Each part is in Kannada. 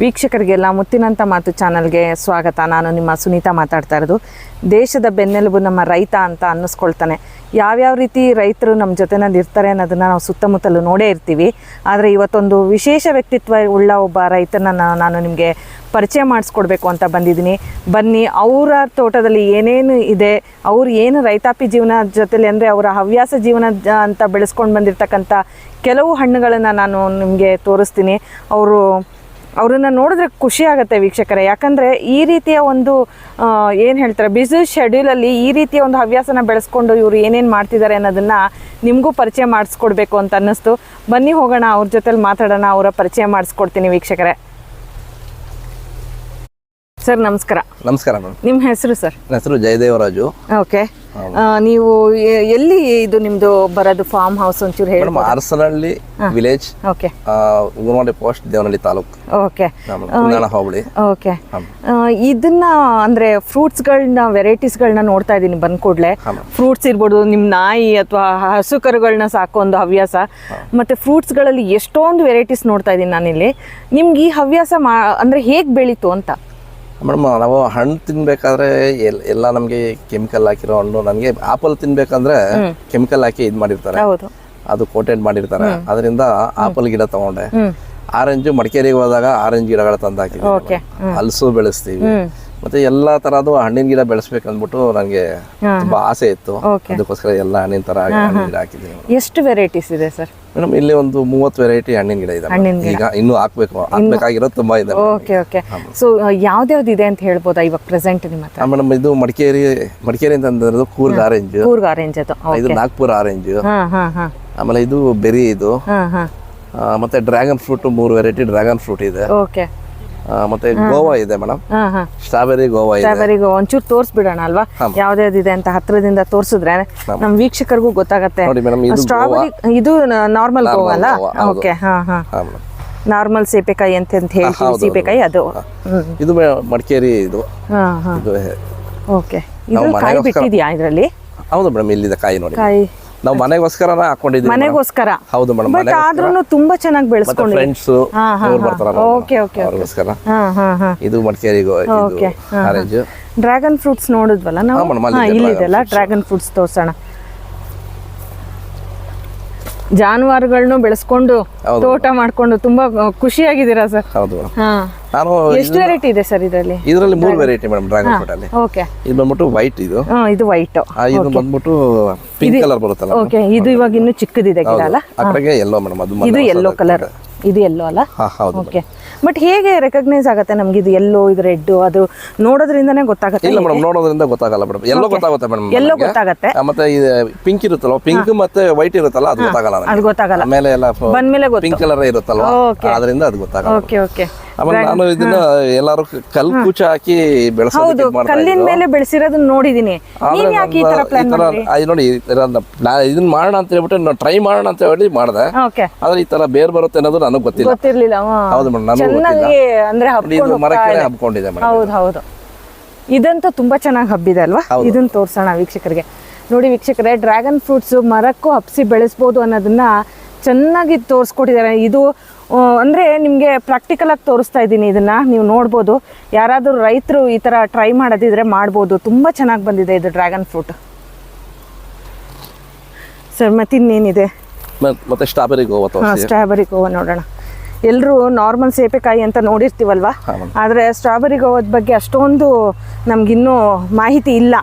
ವೀಕ್ಷಕರಿಗೆಲ್ಲ ಮುತ್ತಿನಂತ ಮಾತು ಚಾನಲ್ಗೆ ಸ್ವಾಗತ. ನಾನು ನಿಮ್ಮ ಸುನೀತಾ ಮಾತಾಡ್ತಾ ಇರೋದು. ದೇಶದ ಬೆನ್ನೆಲುಬು ನಮ್ಮ ರೈತ ಅಂತ ಅನ್ನಿಸ್ಕೊಳ್ತಾನೆ. ಯಾವ್ಯಾವ ರೀತಿ ರೈತರು ನಮ್ಮ ಜೊತೆನಲ್ಲಿ ಇರ್ತಾರೆ ಅನ್ನೋದನ್ನು ನಾವು ಸುತ್ತಮುತ್ತಲು ನೋಡೇ ಇರ್ತೀವಿ. ಆದರೆ ಇವತ್ತೊಂದು ವಿಶೇಷ ವ್ಯಕ್ತಿತ್ವ ಉಳ್ಳ ಒಬ್ಬ ರೈತನ ನಾನು ನಿಮಗೆ ಪರಿಚಯ ಮಾಡಿಸ್ಕೊಡ್ಬೇಕು ಅಂತ ಬಂದಿದ್ದೀನಿ. ಬನ್ನಿ, ಅವರ ತೋಟದಲ್ಲಿ ಏನೇನು ಇದೆ, ಅವ್ರು ಏನು ರೈತಾಪಿ ಜೀವನ ಜೊತೆಲಿ ಅಂದರೆ ಅವರ ಹವ್ಯಾಸ ಜೀವನ ಅಂತ ಬೆಳೆಸ್ಕೊಂಡು ಬಂದಿರತಕ್ಕಂಥ ಕೆಲವು ಹಣ್ಣುಗಳನ್ನು ನಾನು ನಿಮಗೆ ತೋರಿಸ್ತೀನಿ. ಅವರು ಅವರನ್ನ ನೋಡಿದ್ರೆ ಖುಷಿ ಆಗುತ್ತೆ ವೀಕ್ಷಕರೇ. ಯಾಕಂದರೆ ಈ ರೀತಿಯ ಒಂದು ಏನು ಹೇಳ್ತಾರೆ ಬ್ಯುಸಿ ಶೆಡ್ಯೂಲಲ್ಲಿ ಈ ರೀತಿಯ ಒಂದು ಹವ್ಯಾಸನ ಬೆಳೆಸ್ಕೊಂಡು ಇವರು ಏನೇನು ಮಾಡ್ತಿದ್ದಾರೆ ಅನ್ನೋದನ್ನು ನಿಮಗೂ ಪರಿಚಯ ಮಾಡಿಸ್ಕೊಡ್ಬೇಕು ಅಂತ ಅನ್ನಿಸ್ತು. ಬನ್ನಿ ಹೋಗೋಣ ಅವ್ರ ಜೊತೆಲಿ ಮಾತಾಡೋಣ ಅವರ ಪರಿಚಯ ಮಾಡಿಸ್ಕೊಡ್ತೀನಿ ವೀಕ್ಷಕರೇ. ಸರ್ ನಮಸ್ಕಾರ. ನಮಸ್ಕಾರ ಮೇಡಮ್ ನಿಮ್ಮ ಹೆಸರು ಸರ್? ನನ್ನ ಹೆಸರು ಜಯದೇವರಾಜು. ಓಕೆ. ನೀವು ಎಲ್ಲಿ ಇದು ನಿಮ್ದು ಬರೋದು ಫಾರ್ಮ್ ಹೌಸ್ ಒಂಚೂರು ಹೇಳಿ Arasanahalli village okay. Post Devanahalli taluk. Okay. Hobli. Okay. ಇದನ್ನ ಅಂದ್ರೆ ಫ್ರೂಟ್ಸ್ ಗಳನ್ನ ವೆರೈಟೀಸ್ ಗಳನ್ನ ನೋಡ್ತಾ ಇದ್ದೀನಿ ಬಂದ ಕೂಡಲೇ ಫ್ರೂಟ್ಸ್ ಇರ್ಬೋದು ನಿಮ್ಮ ನಾಯಿ ಅಥವಾ ಹಸು ಕರುಗಳನ್ನ ಸಾಕೋ ಒಂದು ಹವ್ಯಾಸ ಮತ್ತೆ ಫ್ರೂಟ್ಸ್ಗಳಲ್ಲಿ ಎಷ್ಟೊಂದು ವೆರೈಟೀಸ್ ನೋಡ್ತಾ ಇದ್ದೀನಿ ನಾನಿಲ್ಲಿ. ನಿಮ್ಗೆ ಈ ಹವ್ಯಾಸ ಮಾ ಅಂದ್ರೆ ಹೇಗೆ ಬೆಳೀತು ಅಂತ? ಮೇಡಮ್ ನಾವು ಹಣ್ಣು ತಿನ್ಬೇಕಾದ್ರೆ ಎಲ್- ಎಲ್ಲ ನಮಗೆ ಕೆಮಿಕಲ್ ಹಾಕಿರೋ ಹಣ್ಣು ನನಗೆ ಆಪಲ್ ತಿನ್ಬೇಕಂದ್ರೆ ಕೆಮಿಕಲ್ ಹಾಕಿ ಇದು ಮಾಡಿರ್ತಾರೆ. ಅದು ಕೋಟೆಡ್ ಮಾಡಿರ್ತಾರೆ. ಅದರಿಂದ ಆಪಲ್ ಗಿಡ ತಗೊಂಡೆ. ಆರೆಂಜ್ ಮಡಿಕೇರಿಗೆ ಹೋದಾಗ ಆರೆಂಜ್ ಗಿಡಗಳ ತಂದು ಹಾಕಿದ್ವಿ. ಹಲಸು ಬೆಳೆಸ್ತೀವಿ. ಮತ್ತೆ ಎಲ್ಲಾ ತರದ್ದು ಹಣ್ಣಿನ ಗಿಡ ಬೆಳೆಸ್ಬೇಕಂದ್ಬಿಟ್ಟು ನನಗೆ ತುಂಬಾ ಆಸೆ ಇತ್ತು. ಅದಕ್ಕೋಸ್ಕರ ಎಲ್ಲ ಹಣ್ಣಿನ ತರ ಹಣ್ಣಿನ ಗಿಡ ಹಾಕಿದ್ದೀನಿ. ಎಷ್ಟು ವೆರೈಟೀಸ್ ಇದೆ ಸರ್ ಮೇಡಮ್ ಇಲ್ಲಿ ಒಂದು ಮೂವತ್ತು ವೆರೈಟಿ ಹಣ್ಣಿನ ಗಿಡ ಇದೆ ಈಗ ಇನ್ನೂ ಹಾಕ್ಬೇಕು. ಹಾಕ್ಬೇಕಾಗಿರೋದು ತುಂಬಾ ಇದೆ ಓಕೆ ಓಕೆ ಸೊ ಯಾವ್ದ್ಯಾವ್ದು ಇದೆ ಅಂತ ಹೇಳ್ಬೋದಾ ಇವಾಗ ಪ್ರೆಸೆಂಟ್ ನಿಮ್ಮ ಹತ್ರ? ಮೇಡಮ್ ಇದು ಮಡಿಕೇರಿ ಮಡಿಕೇರಿ ಅಂತ ಅಂದ್ರೆ ಕೂರ್ಗ್ ಆರೆಂಜ್ ಕೂರ್ಗ್ ಆರೆಂಜ್ ಅದು. ಇದು ನಾಗ್ಪುರ ಆರೆಂಜ್ ಆಮೇಲೆ ಇದು ಬೆರಿ ಇದು. ಮತ್ತೆ ಡ್ರ್ಯಾಗನ್ ಫ್ರೂಟ್ ಮೂರು ವೆರೈಟಿ ಡ್ರ್ಯಾಗನ್ ಫ್ರೂಟ್ ಇದೆ. ಓಕೆ ಮತ್ತೆ ಗೋವಾ ಇದೆ madam strawberry guava strawberry guava ಇದೆ. ತೋರ್ಸ್ ಒಂಚೂರು ತೋರಿಸ್ಬಿಡೋಣ ಅಲ್ವಾ? ಯಾವ್ದ್ಯಾವ್ದಿದೆ ಅಂತ ಹತ್ರದಿಂದ ತೋರಿಸಿದ್ರೆ ನಮ್ಮ ವೀಕ್ಷಕರಿಗೂ ಗೊತ್ತಾಗತ್ತೆ. ಇದು ಸ್ಟ್ರಾಬೆರಿ ಇದು ನಾರ್ಮಲ್ ಗೋವಾ ಅಲ್ಲ? ಓಕೆ ಹಾ ಹಾ. ನಾರ್ಮಲ್ ಸೀಬೆಕಾಯಿ ಅಂತ ಅಂತ ಹೇಳ್ತೀವಿ ಸೀಬೆಕಾಯಿ ಅದು. ಇದು ಮಡಿಕೇರಿ ಇದು. ಹಾ ಹಾ. ಇದು ಓಕೆ. ಇದ್ರಲ್ಲಿ ಕಾಯಿ ಬಿಟ್ಟಿದ್ಯಾ ಇದರಲ್ಲಿ? ಹೌದು ಮೇಡಮ್ ಇಲ್ಲಿದೆ ಕಾಯಿ ನೋಡಿ. ಕಾಯಿ. ನಾವು ಮನೆಗೋಸ್ಕರ ಹಾಕೊಂಡಿದ್ದೀವಿ ಮನೆಗೋಸ್ಕರ? ಹೌದು ಮೇಡಮ್ ಬಟ್ ಆದ್ರೂ ತುಂಬಾ ಚೆನ್ನಾಗಿ ಬೆಳೆಸ್ಕೊಂಡು ಫ್ರೆಂಡ್ಸ್ ಅವ್ರು ಹಾ, ಬರ್ತಾರಲ್ಲ ಓಕೆ, ಓಕೆ, ಅವ್ರಿಗೋಸ್ಕರ. ಹಾ ಹಾ ಹಾ. ಇದು ಮಡಿಕೇರಿಗೂ ಆರೆಂಜ್ ಡ್ರ್ಯಾಗನ್ ಫ್ರೂಟ್ಸ್ ನೋಡಿದ್ವಲ್ಲ ನಾವು? ಇಲ್ಲಿದೆಲ್ಲ ಡ್ರ್ಯಾಗನ್ ಫ್ರೂಟ್ಸ್ ತೋರ್ಸೋಣ. ಜಾನುವಾರುಗಳನ್ನು ಬೆಳೆಸ್ಕೊಂಡು ತೋಟ ಮಾಡ್ಕೊಂಡು ತುಂಬಾ ಖುಷಿಯಾಗಿದ್ದೀರಾ ಸರ್? ಹೌದು ಹಾ. ನಾನು ಎಷ್ಟು ವೆರೈಟಿ ಇದೆ ಸರ್ ಇದರಲ್ಲಿ? ಇದರಲ್ಲಿ ಮೂರು ವೆರೈಟಿ ಮೇಡಮ್ ಡ್ರ್ಯಾಗನ್ ಫ್ರೂಟ್ ಅಲ್ಲಿ. ಓಕೆ ಇದು ಬಂದ್ಬಿಟ್ಟು ವೈಟ್ ಇದು. ಇದು ವೈಟ್ ಇದು ಬಂದ್ಬಿಟ್ಟು ಪಿಂಕ್ ಕಲರ್ ಬರುತ್ತಲ್ಲ ಓಕೆ ಇದು ಇವಾಗ ಇನ್ನು ಚಿಕ್ಕದಿದೆ ಗಿಡ ಅಲ್ಲ? ಆ ಕಡೆಗೆ ಎಲ್ಲೋ ಮೇಡಮ್ ಅದು ಇದು ಎಲ್ಲೋ ಕಲರ್ ಇದು ಎಲ್ಲೋ ಅಲ್ಲ? ಓಕೆ ಬಟ್ ಹೇಗೆ ರೆಕಗ್ನೈಸ್ ಆಗುತ್ತೆ ನಮ್ಗೆ ಇದು ಎಲ್ಲೋ ಇದು ರೆಡ್ ಅದು ನೋಡೋದ್ರಿಂದನೇ ಗೊತ್ತಾಗುತ್ತೆ ಇಲ್ಲ ಮೇಡಮ್ ನೋಡೋದ್ರಿಂದ ಗೊತ್ತಾಗಲ್ಲ ಮೇಡಮ್. ಎಲ್ಲೋ ಗೊತ್ತಾಗುತ್ತೆ ಮೇಡಮ್ ಎಲ್ಲೋ ಗೊತ್ತಾಗುತ್ತೆ. ಮತ್ತೆ ಇದು ಪಿಂಕ್ ಇರುತ್ತಲ್ಲ ಪಿಂಕ್ ಮತ್ತೆ ವೈಟ್ ಇರುತ್ತಲ್ಲ ಅದು ಗೊತ್ತಾಗಲ್ಲ ಅದು ಗೊತ್ತಾಗಲ್ಲ. ಮೇಲೆ ಎಲ್ಲ ಬಂದ್ಮೇಲೆ ಪಿಂಕ್ ಕಲರ್ ಇರುತ್ತಲ್ಲ. ಅದರಿಂದ ಅದು ಗೊತ್ತಾಗಲ್ಲ. ಓಕೆ ಓಕೆ ಆಮೇಲೆ ನಾನು ಇದನ್ನ ಎಲ್ಲಾರು ಕಲ್ ಕೂಚ ಹಾಕಿ ಹೌದು ಕಲ್ಲಿನ ಮೇಲೆ ಬೆಳೆಸಿರೋದನ್ನ ನೋಡಿದೀನಿ. ಆದ್ರೆ ನೀವ್ ಯಾಕೆ ಈ ತರ ಪ್ಲಾನ್ ಮಾಡಿದ್ರಿ? ಅದು ನೋಡಿ ನ- ಇದನ್ನ ಮಾಡೋಣ ಅಂತ ಹೇಳ್ಬಿಟ್ಟು ನಾನು ಟ್ರೈ ಮಾಡೋಣ ಅಂತ ಹೇಳಿ ಮಾಡ್ದೆ. ಓಕೆ ಆದ್ರೆ ಈ ತರ ಬೇರ್ ಬರುತ್ತೆ ಅನ್ನೋದು ನನಗೆ ಗೊತ್ತಿಲ್ಲ. ಗೊತ್ತಿರ್ಲಿಲ್ಲ ಹೌದು ಮೇಡಮ್ ನನಗೂ ಚೆನ್ನಾಗಿ ಅಂದ್ರೆ ಹಬ್ಕೊಂಡು ಮರಕ್ಕೆ. ಹಬ್ಕೊಂಡಿದೆ ಮೇಡಮ್ ಹೌದು ಹೌದು. ಇದಂತೂ ತುಂಬಾ ಚೆನ್ನಾಗಿ ಹಬ್ಬಿದೆ ಅಲ್ವಾ? ಇದನ್ನ ತೋರ್ಸೋಣ ವೀಕ್ಷಕರಿಗೆ. ನೋಡಿ ವೀಕ್ಷಕರೇ ಡ್ರ್ಯಾಗನ್ ಫ್ರೂಟ್ಸ್ ಮರಕ್ಕೂ ಹಬ್ಸಿ ಬೆಳೆಸ್ಬೋದು ಅನ್ನೋದನ್ನ ಚೆನ್ನಾಗಿ ತೋರಿಸ್ಕೊಟ್ಟಿದ್ದಾರೆ. ಇದು ಅಂದ್ರೆ ನಿಮಗೆ ಪ್ರಾಕ್ಟಿಕಲ್ ಆಗಿ ತೋರಿಸ್ತಾ ಇದ್ದೀನಿ ಇದನ್ನು ನೀವು ನೋಡ್ಬೋದು. ಯಾರಾದರೂ ರೈತರು ಈ ಥರ ಟ್ರೈ ಮಾಡೋದಿದ್ರೆ ಮಾಡ್ಬೋದು. ತುಂಬ ಚೆನ್ನಾಗಿ ಬಂದಿದೆ ಇದು ಡ್ರ್ಯಾಗನ್ ಫ್ರೂಟ್ ಸರ್ ಮತ್ತೆ ಇನ್ನೇನಿದೆ ಮತ್ತೆ ಸ್ಟ್ರಾಬೆರಿ ಗೋವಾ ಸ್ಟ್ರಾಬೆರಿ ಗೋವಾ ನೋಡೋಣ. ಎಲ್ಲರೂ ನಾರ್ಮಲ್ ಸೇಪೆಕಾಯಿ ಅಂತ ನೋಡಿರ್ತೀವಲ್ವಾ? ಆದರೆ ಸ್ಟ್ರಾಬೆರಿ ಗೋವಾದ ಬಗ್ಗೆ ಅಷ್ಟೊಂದು ನಮಗಿನ್ನೂ ಮಾಹಿತಿ ಇಲ್ಲ.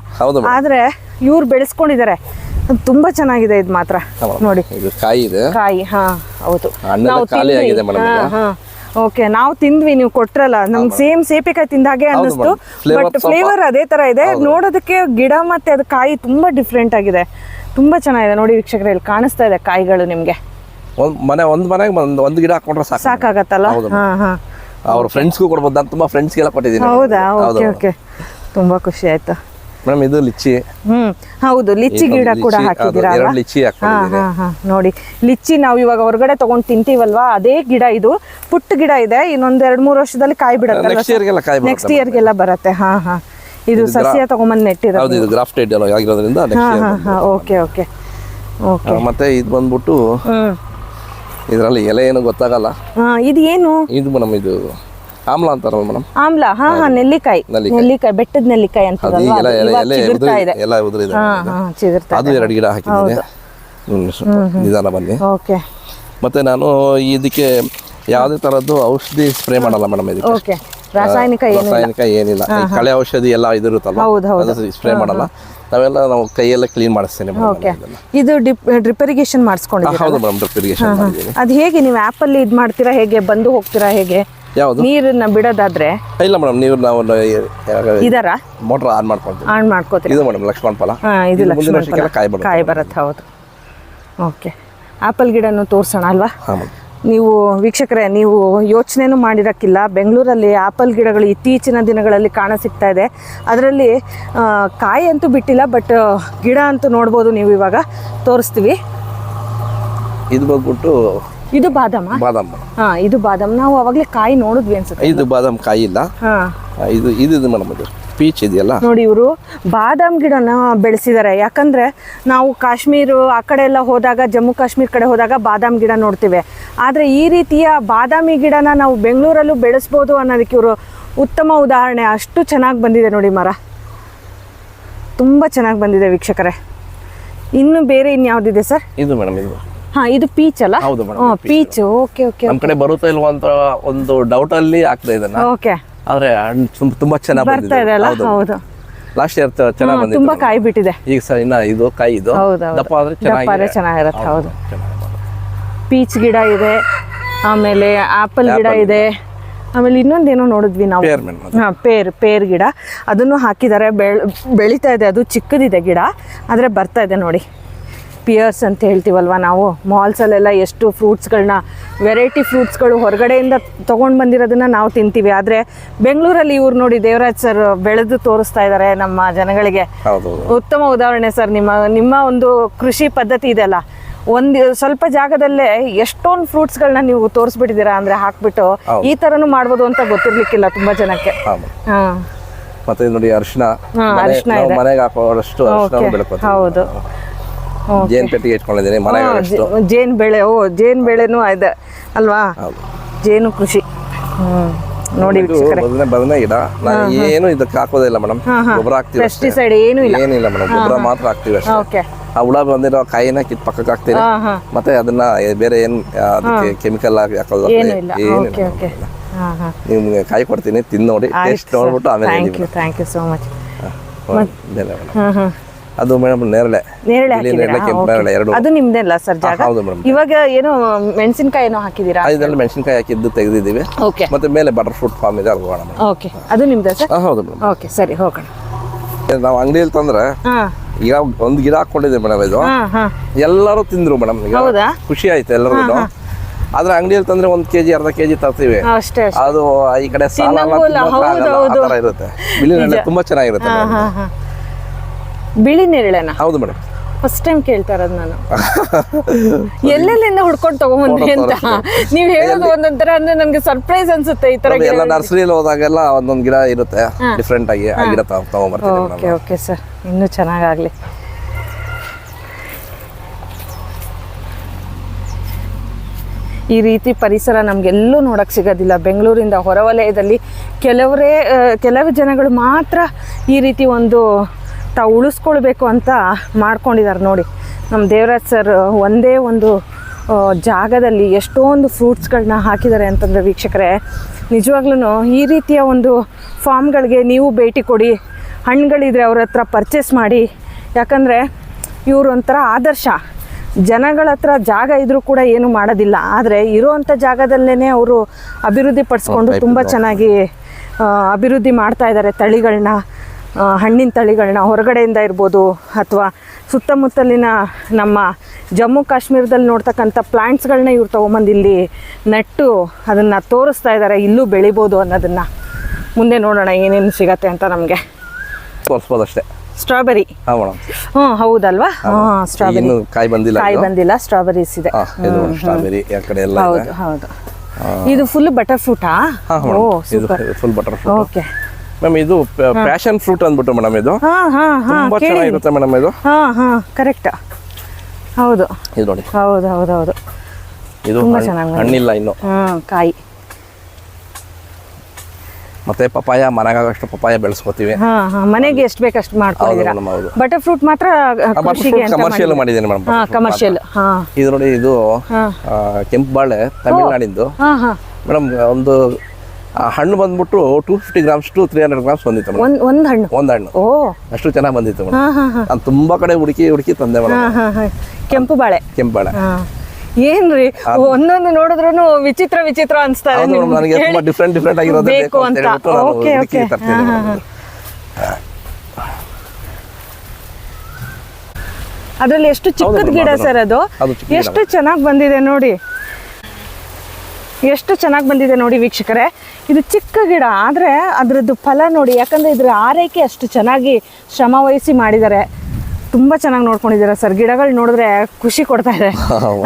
ಆದರೆ ಇವ್ರು ಬೆಳೆಸ್ಕೊಂಡಿದ್ದಾರೆ. ತುಂಬಾ ಚೆನ್ನಾಗಿದೆ ಇದು ಮಾತ್ರ. ನೋಡಿ. ಇದು ಕಾಯಿ ಇದೆ. ಕಾಯಿ ಹಾ ಹೌದು. ನಾವು ಖಾಲಿ ಆಗಿದೆ madam ಓಕೆ ನಾವು ತಿಂದ್ವಿ ನೀವು ಕೊಟ್ರಲ್ಲ. ನಮ್ಗೆ ಸೇಮ್ ಸೇಪೆಕಾಯಿ ತಿಂದ ಹಾಗೆ ಅನ್ನಿಸ್ತು. ಬಟ್ ಫ್ಲೇವರ್ ಅದೇ ತರ ಇದೆ. ನೋಡೋದಕ್ಕೆ ಗಿಡ ಮತ್ತೆ ಅದು ಕಾಯಿ ತುಂಬಾ ಡಿಫ್ರೆಂಟ್ ಆಗಿದೆ. ತುಂಬಾ ಚೆನ್ನಾಗಿದೆ. ನೋಡಿ ವೀಕ್ಷಕರೇ ಇಲ್ಲಿ ಕಾಣಿಸ್ತಾ ಇದೆ ಕಾಯಿಗಳು ನಿಮ್ಗೆ. ಒಂದ್ ಮನೆ ಒಂದ್ ಮನೆಗೆ ಒಂದ್ ಒಂದ್ ಗಿಡ ಹಾಕೊಂಡ್ರೆ ಸಾಕು ಸಾಕಾಗತ್ತಲ್ಲ? ಹಾ ಹಾ. ಅವ್ರ ಫ್ರೆಂಡ್ಸ್ಗೂ ಕೊಡ್ಬೋದು. ನಾನು ತುಂಬಾ ಫ್ರೆಂಡ್ಸ್ಗೆಲ್ಲ ಕೊಟ್ಟಿದ್ದೀನಿ. ಹೌದಾ? Okay okay. ತುಂಬಾ ಖುಷಿ ಆಯ್ತು. ಮೇಡಮ್ ಇದು ಲಿಚ್ಚಿ. ಹ್ಮ್ ಹೌದು ಲಿಚ್ಚಿ ಗಿಡ ಕೂಡ ಹಾಕಿದ್ದೀರಾ ಎರಡು ಲಿಚ್ಚಿ ಹಾಕೊಂಡಿದ್ದೀನಿ ನೋಡಿ ಲಿಚ್ಚಿ ನಾವು ಇವಾಗ ಹೊರಗಡೆ ತಗೊಂಡ್ ತಿಂತೀವಲ್ವಾ? ಅದೇ ಗಿಡ ಇದು ಪುಟ್ಟ ಗಿಡ ಇದೆ ಇನ್ನೊಂದ್ ಎರಡ್ ಮೂರು ವರ್ಷದಲ್ಲಿ ಕಾಯಿ ಬಿಡುತ್ತೆ ನೆಕ್ಸ್ಟ್ ಇಯರ್ಗೆಲ್ಲ ಕಾಯಿ ನೆಕ್ಸ್ಟ್ ಬರುತ್ತೆ ಇಯರ್ಗೆಲ್ಲ ಬರುತ್ತೆ. ಹಾ ಹಾ. ಇದು ಸಸ್ಯ ತಗೊಂಬಂದ್ ನೆಟ್ಟಿರೋದು ಹೌದು ಇದು ಗ್ರಾಫ್ಟೆಡ್ ಆಗಿರೋದ್ರಿಂದ ಓಕೆ ಓಕೆ. ಓಕೆ. ಮತ್ತೆ ಇದು ಬಂದ್ಬಿಟ್ಟು ಇದರಲ್ಲಿ ಎಲೆ ಏನು ಗೊತ್ತಾಗಲ್ಲ. ಇದು ಏನು? ಇದು ಮೇಡಮ್ ಇದು ಆಮ್ಲ ಅಂತಾರಲ್ಲ ಮೇಡಮ್? ಆಮ್ಲ ಹಾ ಹಾ ನೆಲ್ಲಿಕಾಯಿ. ನೆಲ್ಲಿಕಾಯಿ. ಬೆಟ್ಟದ ನೆಲ್ಲಿಕಾಯಿ ಅಂತ ಎಲ್ಲ ಉದುರಿದೆ ಅದು ಎರಡು ಗಿಡ ಹಾಕಿದ್ದೀನಿ. ನಿಧಾನ ಬನ್ನಿ. ಓಕೆ. ಮತ್ತೆ ನಾನು ಇದಕ್ಕೆ ಯಾವುದೇ ತರದ್ದು ಔಷಧಿ ಸ್ಪ್ರೇ ಮಾಡಲ್ಲ ಮೇಡಮ್ ಇದಕ್ಕೆ. ರಾಸಾಯನಿಕ ರಾಸಾಯನಿಕ ಏನಿಲ್ಲ. ಕಳೆ ಔಷಧಿ ಎಲ್ಲ ಇದಿರುತ್ತಲ್ಲ. ಅದು ಸ್ಪ್ರೇ ಮಾಡಲ್ಲ. ನಾವೆಲ್ಲ ನಾವು ಕೈಯೆಲ್ಲ ಕ್ಲೀನ್ ಮಾಡಿಸ್ತೇನೆ ಇದು ಡ್ರಿಪ್ ಇರಿಗೇಷನ್ ಮಾಡಿಸ್ಕೊಂಡಿದ್ದೀರಾ? ಹೌದು ಮೇಡಮ್ ಡ್ರಿಪ್ ಇರಿಗೇಷನ್ ಅದು ಹೇಗೆ ನೀವು ಆ್ಯಪಲ್ಲಿ ಇದು ಮಾಡ್ತೀರಾ? ಹೇಗೆ ಬಂದು ಹೋಗ್ತೀರಾ? ಹೇಗೆ? ಯಾವುದು? ನೀರನ್ನ ಬಿಡೋದಾದ್ರೆ ಇಲ್ಲ ಮೇಡಮ್ ನೀವು ನಾವು ಇದರ? ಮೋಟರ್ ಆನ್ ಮಾಡ್ಕೊಳ್ತೀವಿ. ಆನ್ ಮಾಡ್ಕೋತೀವಿ ಇದು ಮೇಡಮ್ ಲಕ್ಷ್ಮಣ ಫಲ. ಹಾ ಇದು ಲಕ್ಷ್ಮಣ ಕಾಯಿ ಬರುತ್ತೆ. ಕಾಯಿ ಬರುತ್ತೆ ಹೌದು. ಓಕೆ. ಆಪಲ್ ಗಿಡನೂ ತೋರಿಸೋಣ ಅಲ್ವಾ? ನೀವು ವೀಕ್ಷಕರೇ ನೀವು ಯೋಚನೆನೂ ಮಾಡಿರೋಕ್ಕಿಲ್ಲ. ಬೆಂಗಳೂರಲ್ಲಿ ಆಪಲ್ ಗಿಡಗಳು ಇತ್ತೀಚಿನ ದಿನಗಳಲ್ಲಿ ಕಾಣ ಸಿಗ್ತಾ ಇದೆ. ಅದರಲ್ಲಿ ಕಾಯಿ ಅಂತೂ ಬಿಟ್ಟಿಲ್ಲ ಬಟ್ ಗಿಡ ಅಂತೂ ನೋಡ್ಬೋದು ನೀವು ಇವಾಗ. ತೋರಿಸ್ತೀವಿ. ಇದು ಬಂದ್ಬಿಟ್ಟು ಇದು ಬಾದಾಮ? ಬಾದಾಮ. ಹಾ ಇದು ಬಾದಾಮ್. ನಾವು ಅವಾಗಲೇ ಕಾಯಿ ನೋಡಿದ್ವಿ ಅನ್ಸುತ್ತೆ. ಇದು ಬಾದಾಮ್ ಕಾಯಿ ಇಲ್ಲ. ಹಾಂ. ಇದು ಇದು ಇದು ಮೇಡಮ್ ಇದು. ಪೀಚ್ ಇದೆಯಲ್ಲ? ನೋಡಿ ಇವರು ಬಾದಾಮ್ ಗಿಡನ ಬೆಳೆಸಿದ್ದಾರೆ. ಯಾಕಂದ್ರೆ ನಾವು ಕಾಶ್ಮೀರ ಆ ಕಡೆ ಎಲ್ಲ ಹೋದಾಗ ಜಮ್ಮು ಕಾಶ್ಮೀರ ಕಡೆ ಹೋದಾಗ ಬಾದಾಮ್ ಗಿಡ ನೋಡ್ತೀವಿ. ಆದರೆ ಈ ರೀತಿಯ ಬಾದಾಮಿ ಗಿಡನ ನಾವು ಬೆಂಗಳೂರಲ್ಲೂ ಬೆಳೆಸ್ಬೋದು ಅನ್ನೋದಕ್ಕೆ ಇವರು ಉತ್ತಮ ಉದಾಹರಣೆ. ಅಷ್ಟು ಚೆನ್ನಾಗಿ ಬಂದಿದೆ ನೋಡಿ ಮರ. ತುಂಬ ಚೆನ್ನಾಗಿ ಬಂದಿದೆ ವೀಕ್ಷಕರೇ. ಇನ್ನು ಬೇರೆ ಇನ್ಯಾವುದಿದೆ ಸರ್? ಇದು ಮೇಡಮ್ ಇದು. ಹಾಂ ಇದು ಪೀಚ್ ಅಲ್ಲ? ಹೌದು ಮೇಡಮ್ ಪೀಚ್ ಓಕೆ ಓಕೆ ನಮ್ಮ ಕಡೆ ಬರುತ್ತಾ ಇಲ್ವಾ ಅಂತ ಒಂದು ಡೌಟ್ ಅಲ್ಲಿ ಆಗ್ತಾ ಇದನ್ನ ಓಕೆ ಆದ್ರೆ ತುಂಬಾ ಚೆನ್ನಾಗಿ ಬರ್ತಾ ಇದೆ ಅಲ್ಲ? ಬಂದಿದೆ ಹೌದು. ಲಾಸ್ಟ್ ಇಯರ್ ಚೆನ್ನಾಗಿ ಬಂದಿತ್ತು ತುಂಬ ಕಾಯಿ ಬಿಟ್ಟಿದೆ ಈಗ ಸರ್ ಇನ್ನ ಇದು ಕಾಯಿ ಇದು. ದಪ್ಪ ಆದ್ರೆ ಆದ್ರೆ ಚೆನ್ನಾಗಿರುತ್ತೆ, ಹೌದು. ಚೆನ್ನಾಗಿ ಪೀಚ್ ಗಿಡ ಇದೆ. ಆಮೇಲೆ ಆಪಲ್ ಗಿಡ ಇದೆ. ಆಮೇಲೆ ಇನ್ನೊಂದೇನೋ ನೋಡಿದ್ವಿ ನಾವು. ಹಾಂ ಪೇರ್ ಪೇರ್ ಗಿಡ. ಅದನ್ನು ಹಾಕಿದ್ದಾರೆ. ಬೆಳಿತಾ ಬೆಳೀತಾ ಇದೆ. ಅದು ಚಿಕ್ಕದಿದೆ ಗಿಡ. ಆದರೆ ಬರ್ತಾ ಇದೆ ನೋಡಿ. ಪಿಯರ್ಸ್ ಅಂತ ಹೇಳ್ತೀವಲ್ವ ನಾವು? ಮಾಲ್ಸಲ್ಲೆಲ್ಲ ಎಷ್ಟು ಫ್ರೂಟ್ಸ್ಗಳನ್ನ ವೆರೈಟಿ ಫ್ರೂಟ್ಸ್ಗಳು ಹೊರಗಡೆಯಿಂದ ತೊಗೊಂಡು ಬಂದಿರೋದನ್ನು ನಾವು ತಿಂತೀವಿ. ಆದರೆ ಬೆಂಗಳೂರಲ್ಲಿ ಇವ್ರು ನೋಡಿ ದೇವರಾಜ್ ಸರ್ ಬೆಳೆದು ತೋರಿಸ್ತಾ ಇದ್ದಾರೆ ನಮ್ಮ ಜನಗಳಿಗೆ. ಉತ್ತಮ ಉದಾಹರಣೆ ಸರ್ ನಿಮ್ಮ ನಿಮ್ಮ ಒಂದು ಕೃಷಿ ಪದ್ಧತಿ ಇದೆಯಲ್ಲ ಒಂದು ಸ್ವಲ್ಪ ಜಾಗದಲ್ಲೇ ಎಷ್ಟೊಂದು ಫ್ರೂಟ್ಸ್ಗಳನ್ನ ನೀವು ತೋರಿಸ್ಬಿಟ್ಟಿದ್ದೀರಾ ಅಂದರೆ ಹಾಕ್ಬಿಟ್ಟು ಈ ಥರನೂ ಮಾಡ್ಬೋದು ಅಂತ ಗೊತ್ತಿರ್ಲಿಕ್ಕಿಲ್ಲ ತುಂಬ ಜನಕ್ಕೆ. ಹಾ ಮೇಡಮ್ ಹಾಂ. ಮತ್ತೆ ನೋಡಿ ಅರಿಶಿನ. ಮನೆಗೆ ಹಾಕೋಷ್ಟು ಹೌದು. ಜೇನ್ ಪೆಟ್ಟಿಗೆ ಇಟ್ಕೊಂಡಿದ್ದೀನಿ ಮನೆ ಜೇನು ಬೆಳೆ ಓ ಜೇನು ಬೆಳೆನೂ ಇದೆ ಅಲ್ವಾ? ಜೇನು ಕೃಷಿ. ನೋಡಿ ಬದನೆ ಬದನೆ ಗಿಡ. ನಾನು ಏನು ಇದಕ್ಕೆ ಹಾಕೋದಿಲ್ಲ ಮೇಡಮ್. ಗೊಬ್ಬರ ಹಾಕ್ತೀವಿ ಅಷ್ಟೇ. ಪೆಸ್ಟಿಸೈಡ್ ಏನು ಇಲ್ಲ. ಏನಿಲ್ಲ ಮೇಡಮ್. ಗೊಬ್ಬರ ಮಾತ್ರ ಹಾಕ್ತೀವಿ ಅಷ್ಟೇ. ಓಕೆ ಆ ಹುಳ ಬಂದಿರೋ ಕಾಯಿನ ಕಿತ್ ಪಕ್ಕಕ್ಕೆ ಹಾಕ್ತೀವಿ ಮತ್ತೆ ಅದನ್ನ ಬೇರೆ ಏನು ಅದಕ್ಕೆ ಕೆಮಿಕಲ್ ಹಾಕೋದು ಏನು ಏನಿಲ್ಲ ನಿಮ್ಗೆ ಕಾಯಿ ಕೊಡ್ತೀನಿ ತಿಂದು ನೋಡಿ. ಟೇಸ್ಟ್ ನೋಡ್ಬಿಟ್ಟು ಆಮೇಲೆ thank you thank you so much madam. ಅದು ಮೇಡಮ್ ನೇರಳೆ. ನೇರಳೆ ಕೆಂಪು ನೇರಳೆ ಎರಡು. ಅದು ನಿಮ್ದೆಲ್ಲ ಸರ್ ಜಾಗ? ಹೌದು ಮೇಡಮ್. ಇವಾಗ ಏನೋ ಮೆಣಸಿನಕಾಯಿ ಏನೋ ಹಾಕಿದ್ದೀರಾ? ಇದರಲ್ಲಿ ಮೆಣಸಿನಕಾಯಿ ಹಾಕಿದ್ದು ತೆಗೆದಿದ್ದೀವಿ. ಓಕೆ. ಮತ್ತೆ ಮೇಲೆ ಬಟರ್ ಫ್ರೂಟ್ ಫಾರ್ಮ್ ಇದೆ ಅದು ಹೋಗೋಣ ಓಕೆ. ಅದು ನಿಮ್ದೆ ಸರ್? ಹೌದು ಮೇಡಮ್. ಓಕೆ ಸರಿ ಹೋಗೋಣ. ನಾವು ಅಂಗಡಿಯಲ್ಲಿ ತಂದ್ರೆ ಹಾ. ಈಗ ಒಂದು ಗಿಡ ಹಾಕೊಂಡಿದೆ ಮೇಡಮ್ ಇದು. ಎಲ್ಲಾರು ಎಲ್ಲರೂ ತಿಂದ್ರು ಮೇಡಮ್ ಈಗ. ಖುಷಿ ಆಯ್ತು ಎಲ್ಲರಿಗೂ ಆದ್ರೆ ಅಂಗಡಿಯಲ್ಲಿ ತಂದ್ರೆ ಒಂದ್ ಕೆಜಿ ಅರ್ಧ ಕೆಜಿ ತರ್ತೀವಿ. ಅದು ಈ ಕಡೆ ಸಾಲ ಇರುತ್ತೆ. ತುಂಬಾ ಚೆನ್ನಾಗಿರುತ್ತೆ ಬಿಳಿ ನೇರಳೆನ? ಹೌದು ಮೇಡಮ್. ಫಸ್ಟ್ ಟೈಮ್ ಕೇಳ್ತಾ ಇರೋದು ನಾನು. ಎಲ್ಲೆಲ್ಲಿಂದ ಹುಡ್ಕೊಂಡು ತಗೊಂಬಂದ್ರಿ ಅಂತ? ನೀವು ಹೇಳೋದು ಒಂದೊಂಥರ ಅಂದ್ರೆ ನನಗೆ ಸರ್ಪ್ರೈಸ್ ಅನ್ಸುತ್ತೆ ಈ ತರ ಎಲ್ಲ ನರ್ಸರಿಯಲ್ಲಿ ಹೋದಾಗೆಲ್ಲ ಒಂದೊಂದು ಗಿಡ ಇರುತ್ತೆ ಡಿಫ್ರೆಂಟ್ ಆಗಿ ಆ ಗಿಡ ತಗೊ- ತಗೊಂಬರ್ತೀನಿ ಓಕೆ ಓಕೆ ಸರ್ ಇನ್ನೂ ಚೆನ್ನಾಗಾಗಲಿ. ಈ ರೀತಿ ಪರಿಸರ ನಮಗೆಲ್ಲೂ ನೋಡೋಕ್ಕೆ ಸಿಗೋದಿಲ್ಲ. ಬೆಂಗಳೂರಿಂದ ಹೊರವಲಯದಲ್ಲಿ ಕೆಲವರೇ ಕೆಲವು ಜನಗಳು ಮಾತ್ರ ಈ ರೀತಿ ಒಂದು ತಾವು ಉಳಿಸ್ಕೊಳ್ಬೇಕು ಅಂತ ಮಾಡ್ಕೊಂಡಿದ್ದಾರೆ ನೋಡಿ. ನಮ್ಮ ದೇವರಾಜ್ ಸರ್ ಒಂದೇ ಒಂದು ಜಾಗದಲ್ಲಿ ಎಷ್ಟೊಂದು ಫ್ರೂಟ್ಸ್ಗಳನ್ನ ಹಾಕಿದ್ದಾರೆ ಅಂತಂದರೆ ವೀಕ್ಷಕರೇ ನಿಜವಾಗ್ಲೂ ಈ ರೀತಿಯ ಒಂದು ಫಾರ್ಮ್ಗಳಿಗೆ ನೀವು ಭೇಟಿ ಕೊಡಿ ಹಣ್ಣುಗಳಿದ್ರೆ ಅವ್ರ ಹತ್ರ ಪರ್ಚೇಸ್ ಮಾಡಿ. ಯಾಕಂದರೆ ಇವರು ಒಂಥರ ಆದರ್ಶ. ಜನಗಳ ಹತ್ರ ಜಾಗ ಇದ್ರೂ ಕೂಡ ಏನು ಮಾಡೋದಿಲ್ಲ. ಆದರೆ ಇರೋವಂಥ ಜಾಗದಲ್ಲೇ ಅವರು ಅಭಿವೃದ್ಧಿ ಪಡಿಸ್ಕೊಂಡು ತುಂಬ ಚೆನ್ನಾಗಿ ಅಭಿವೃದ್ಧಿ ಮಾಡ್ತಾ ಇದ್ದಾರೆ ತಳಿಗಳನ್ನ ಹಣ್ಣಿನ ತಳಿಗಳನ್ನ ಹೊರಗಡೆಯಿಂದ ಇರ್ಬೋದು ಅಥವಾ ಸುತ್ತಮುತ್ತಲಿನ ನಮ್ಮ ಜಮ್ಮು ಕಾಶ್ಮೀರದಲ್ಲಿ ನೋಡ್ತಕ್ಕಂಥ ಪ್ಲ್ಯಾಂಟ್ಸ್ಗಳನ್ನ ಇವ್ರು ತೊಗೊಂಬಂದು ಇಲ್ಲಿ ನೆಟ್ಟು ಅದನ್ನು ತೋರಿಸ್ತಾ ಇದ್ದಾರೆ ಇಲ್ಲೂ ಬೆಳಿಬೋದು ಅನ್ನೋದನ್ನು. ಮುಂದೆ ನೋಡೋಣ ಏನೇನು ಸಿಗತ್ತೆ ಅಂತ ನಮಗೆ. ಅಷ್ಟೇ. ಸ್ಟ್ರಾಬೆರಿ. ಹ್ಞೂ ಹೌದಲ್ವಾ? ಹಾಂ ಸ್ಟ್ರಾಬೆರಿ. ಕಾಯಿ ಬಂದಿಲ್ಲ ಕಾಯಿ ಬಂದಿಲ್ಲ ಸ್ಟ್ರಾಬೆರೀಸ್ ಇದೆ. ಸ್ಟ್ರಾಬೆರಿ ಹೌದು ಹೌದು. ಇದು ಫುಲ್ ಬಟರ್ ಫ್ರೂಟಾ ಹಾ ಓ full butter fruit okay ma'am ಇದು ಪ್ಯಾಷನ್ ಫ್ರೂಟ್ ಅಂದ್ಬಿಟ್ಟು ಮೇಡಮ್ ಇದು. ತುಂಬಾ ಚೆನ್ನಾಗಿರುತ್ತೆ ಮೇಡಮ್ ಇದು. ಹಾ ಹಾ ಕರೆಕ್ಟ್ ಹೌದು. ಇದು ನೋಡಿ. ಹೌದು ಹೌದು ಹೌದು. ಇದು ತುಂಬಾ ಚೆನ್ನಾಗ್. ಹಣ್ಣಿಲ್ಲ ಇನ್ನು. ಕಾಯಿ. ಮತ್ತೆ ಪಪಾಯ ಮನೆಗಾಗಷ್ಟು ಪಪಾಯ ಬೆಳೆಸ್ಕೋತೀವಿ. ಮನೆಗೆ ಎಷ್ಟು ಬೇಕಷ್ಟು ಮಾಡ್ಕೊಂಡಿದ್ದೀರಾ ಬಟರ್ ಫ್ರೂಟ್ ಮಾತ್ರ ಕಮರ್ಷಿಯಲ್ ಮಾಡಿದ್ದೀನಿ ಮೇಡಮ್ ಕಮರ್ಷಿಯಲ್ ಇದು ನೋಡಿ ಇದು ಕೆಂಪು ಬಾಳೆ ತಮಿಳುನಾಡಿಂದು. ಮೇಡಮ್ ಒಂದು ಆ, ಹಣ್ಣು ಬಂದ್ಬಿಟ್ಟು two fifty grams to three hundred grams ಬಂದಿತ್ತು ಮೇಡಮ್ ಒಂದ್ ಒಂದ್ ಹಣ್ಣು? ಒಂದು ಹಣ್ಣು. ಓ. ಅಷ್ಟು ಚೆನ್ನಾಗಿ ಬಂದಿತ್ತು ಮೇಡಮ್. ಹಾ ಹಾ ಹಾ. ನಾನು ತುಂಬಾ ಕಡೆ ಹುಡುಕಿ ಹುಡುಕಿ ತಂದೆ ಮೇಡಮ್. ಹಾ ಹಾ ಕೆಂಪು ಬಾಳೆ. ಕೆಂಪು ಬಾಳೆ ಏನ್ರಿ? ಒಂದೊಂದು ನೋಡಿದ್ರು ವಿಚಿತ್ರ ವಿಚಿತ್ರ ಅನ್ಸ್ತಾ ಹೌದು ಮೇಡಮ್ ನನಗೆ. ತುಂಬಾ ಡಿಫ್ರೆಂಟ್ ಡಿಫ್ರೆಂಟ್ ಆಗಿರೋದು ಬೇಕು ಅಂತ. ಹೇಳ್ಬಿಟ್ಟು ನಾನು ಹುಡುಕಿ okay. ತರ್ತೀನಿ ಮೇಡಮ್. ಅದ್ರಲ್ಲಿ ಎಷ್ಟು ಚಿಕ್ಕದ ಗಿಡ ಸರ್ ಅದು? ಅದು ಚಿಕ್ಕ ಗಿಡ. ಎಷ್ಟು ಚೆನ್ನಾಗಿ ಬಂದಿದೆ ನೋಡಿ. ಎಷ್ಟು ಚೆನ್ನಾಗಿ ಬಂದಿದೆ ನೋಡಿ ವೀಕ್ಷಕರೇ. ಇದು ಚಿಕ್ಕ ಗಿಡ ಆದ್ರೆ ಅದರದ್ದು ಫಲ ನೋಡಿ ಯಾಕಂದ್ರೆ ಇದರ ಆರೈಕೆ ಅಷ್ಟು ಚೆನ್ನಾಗಿ ಶ್ರಮ ವಹಿಸಿ ಮಾಡಿದ್ದಾರೆ. ತುಂಬಾ ಚೆನ್ನಾಗಿ ನೋಡ್ಕೊಂಡಿದ್ದೀರಾ ಸರ್ ಗಿಡಗಳು ನೋಡಿದ್ರೆ ಖುಷಿ ಕೊಡ್ತಾ ಇದೆ.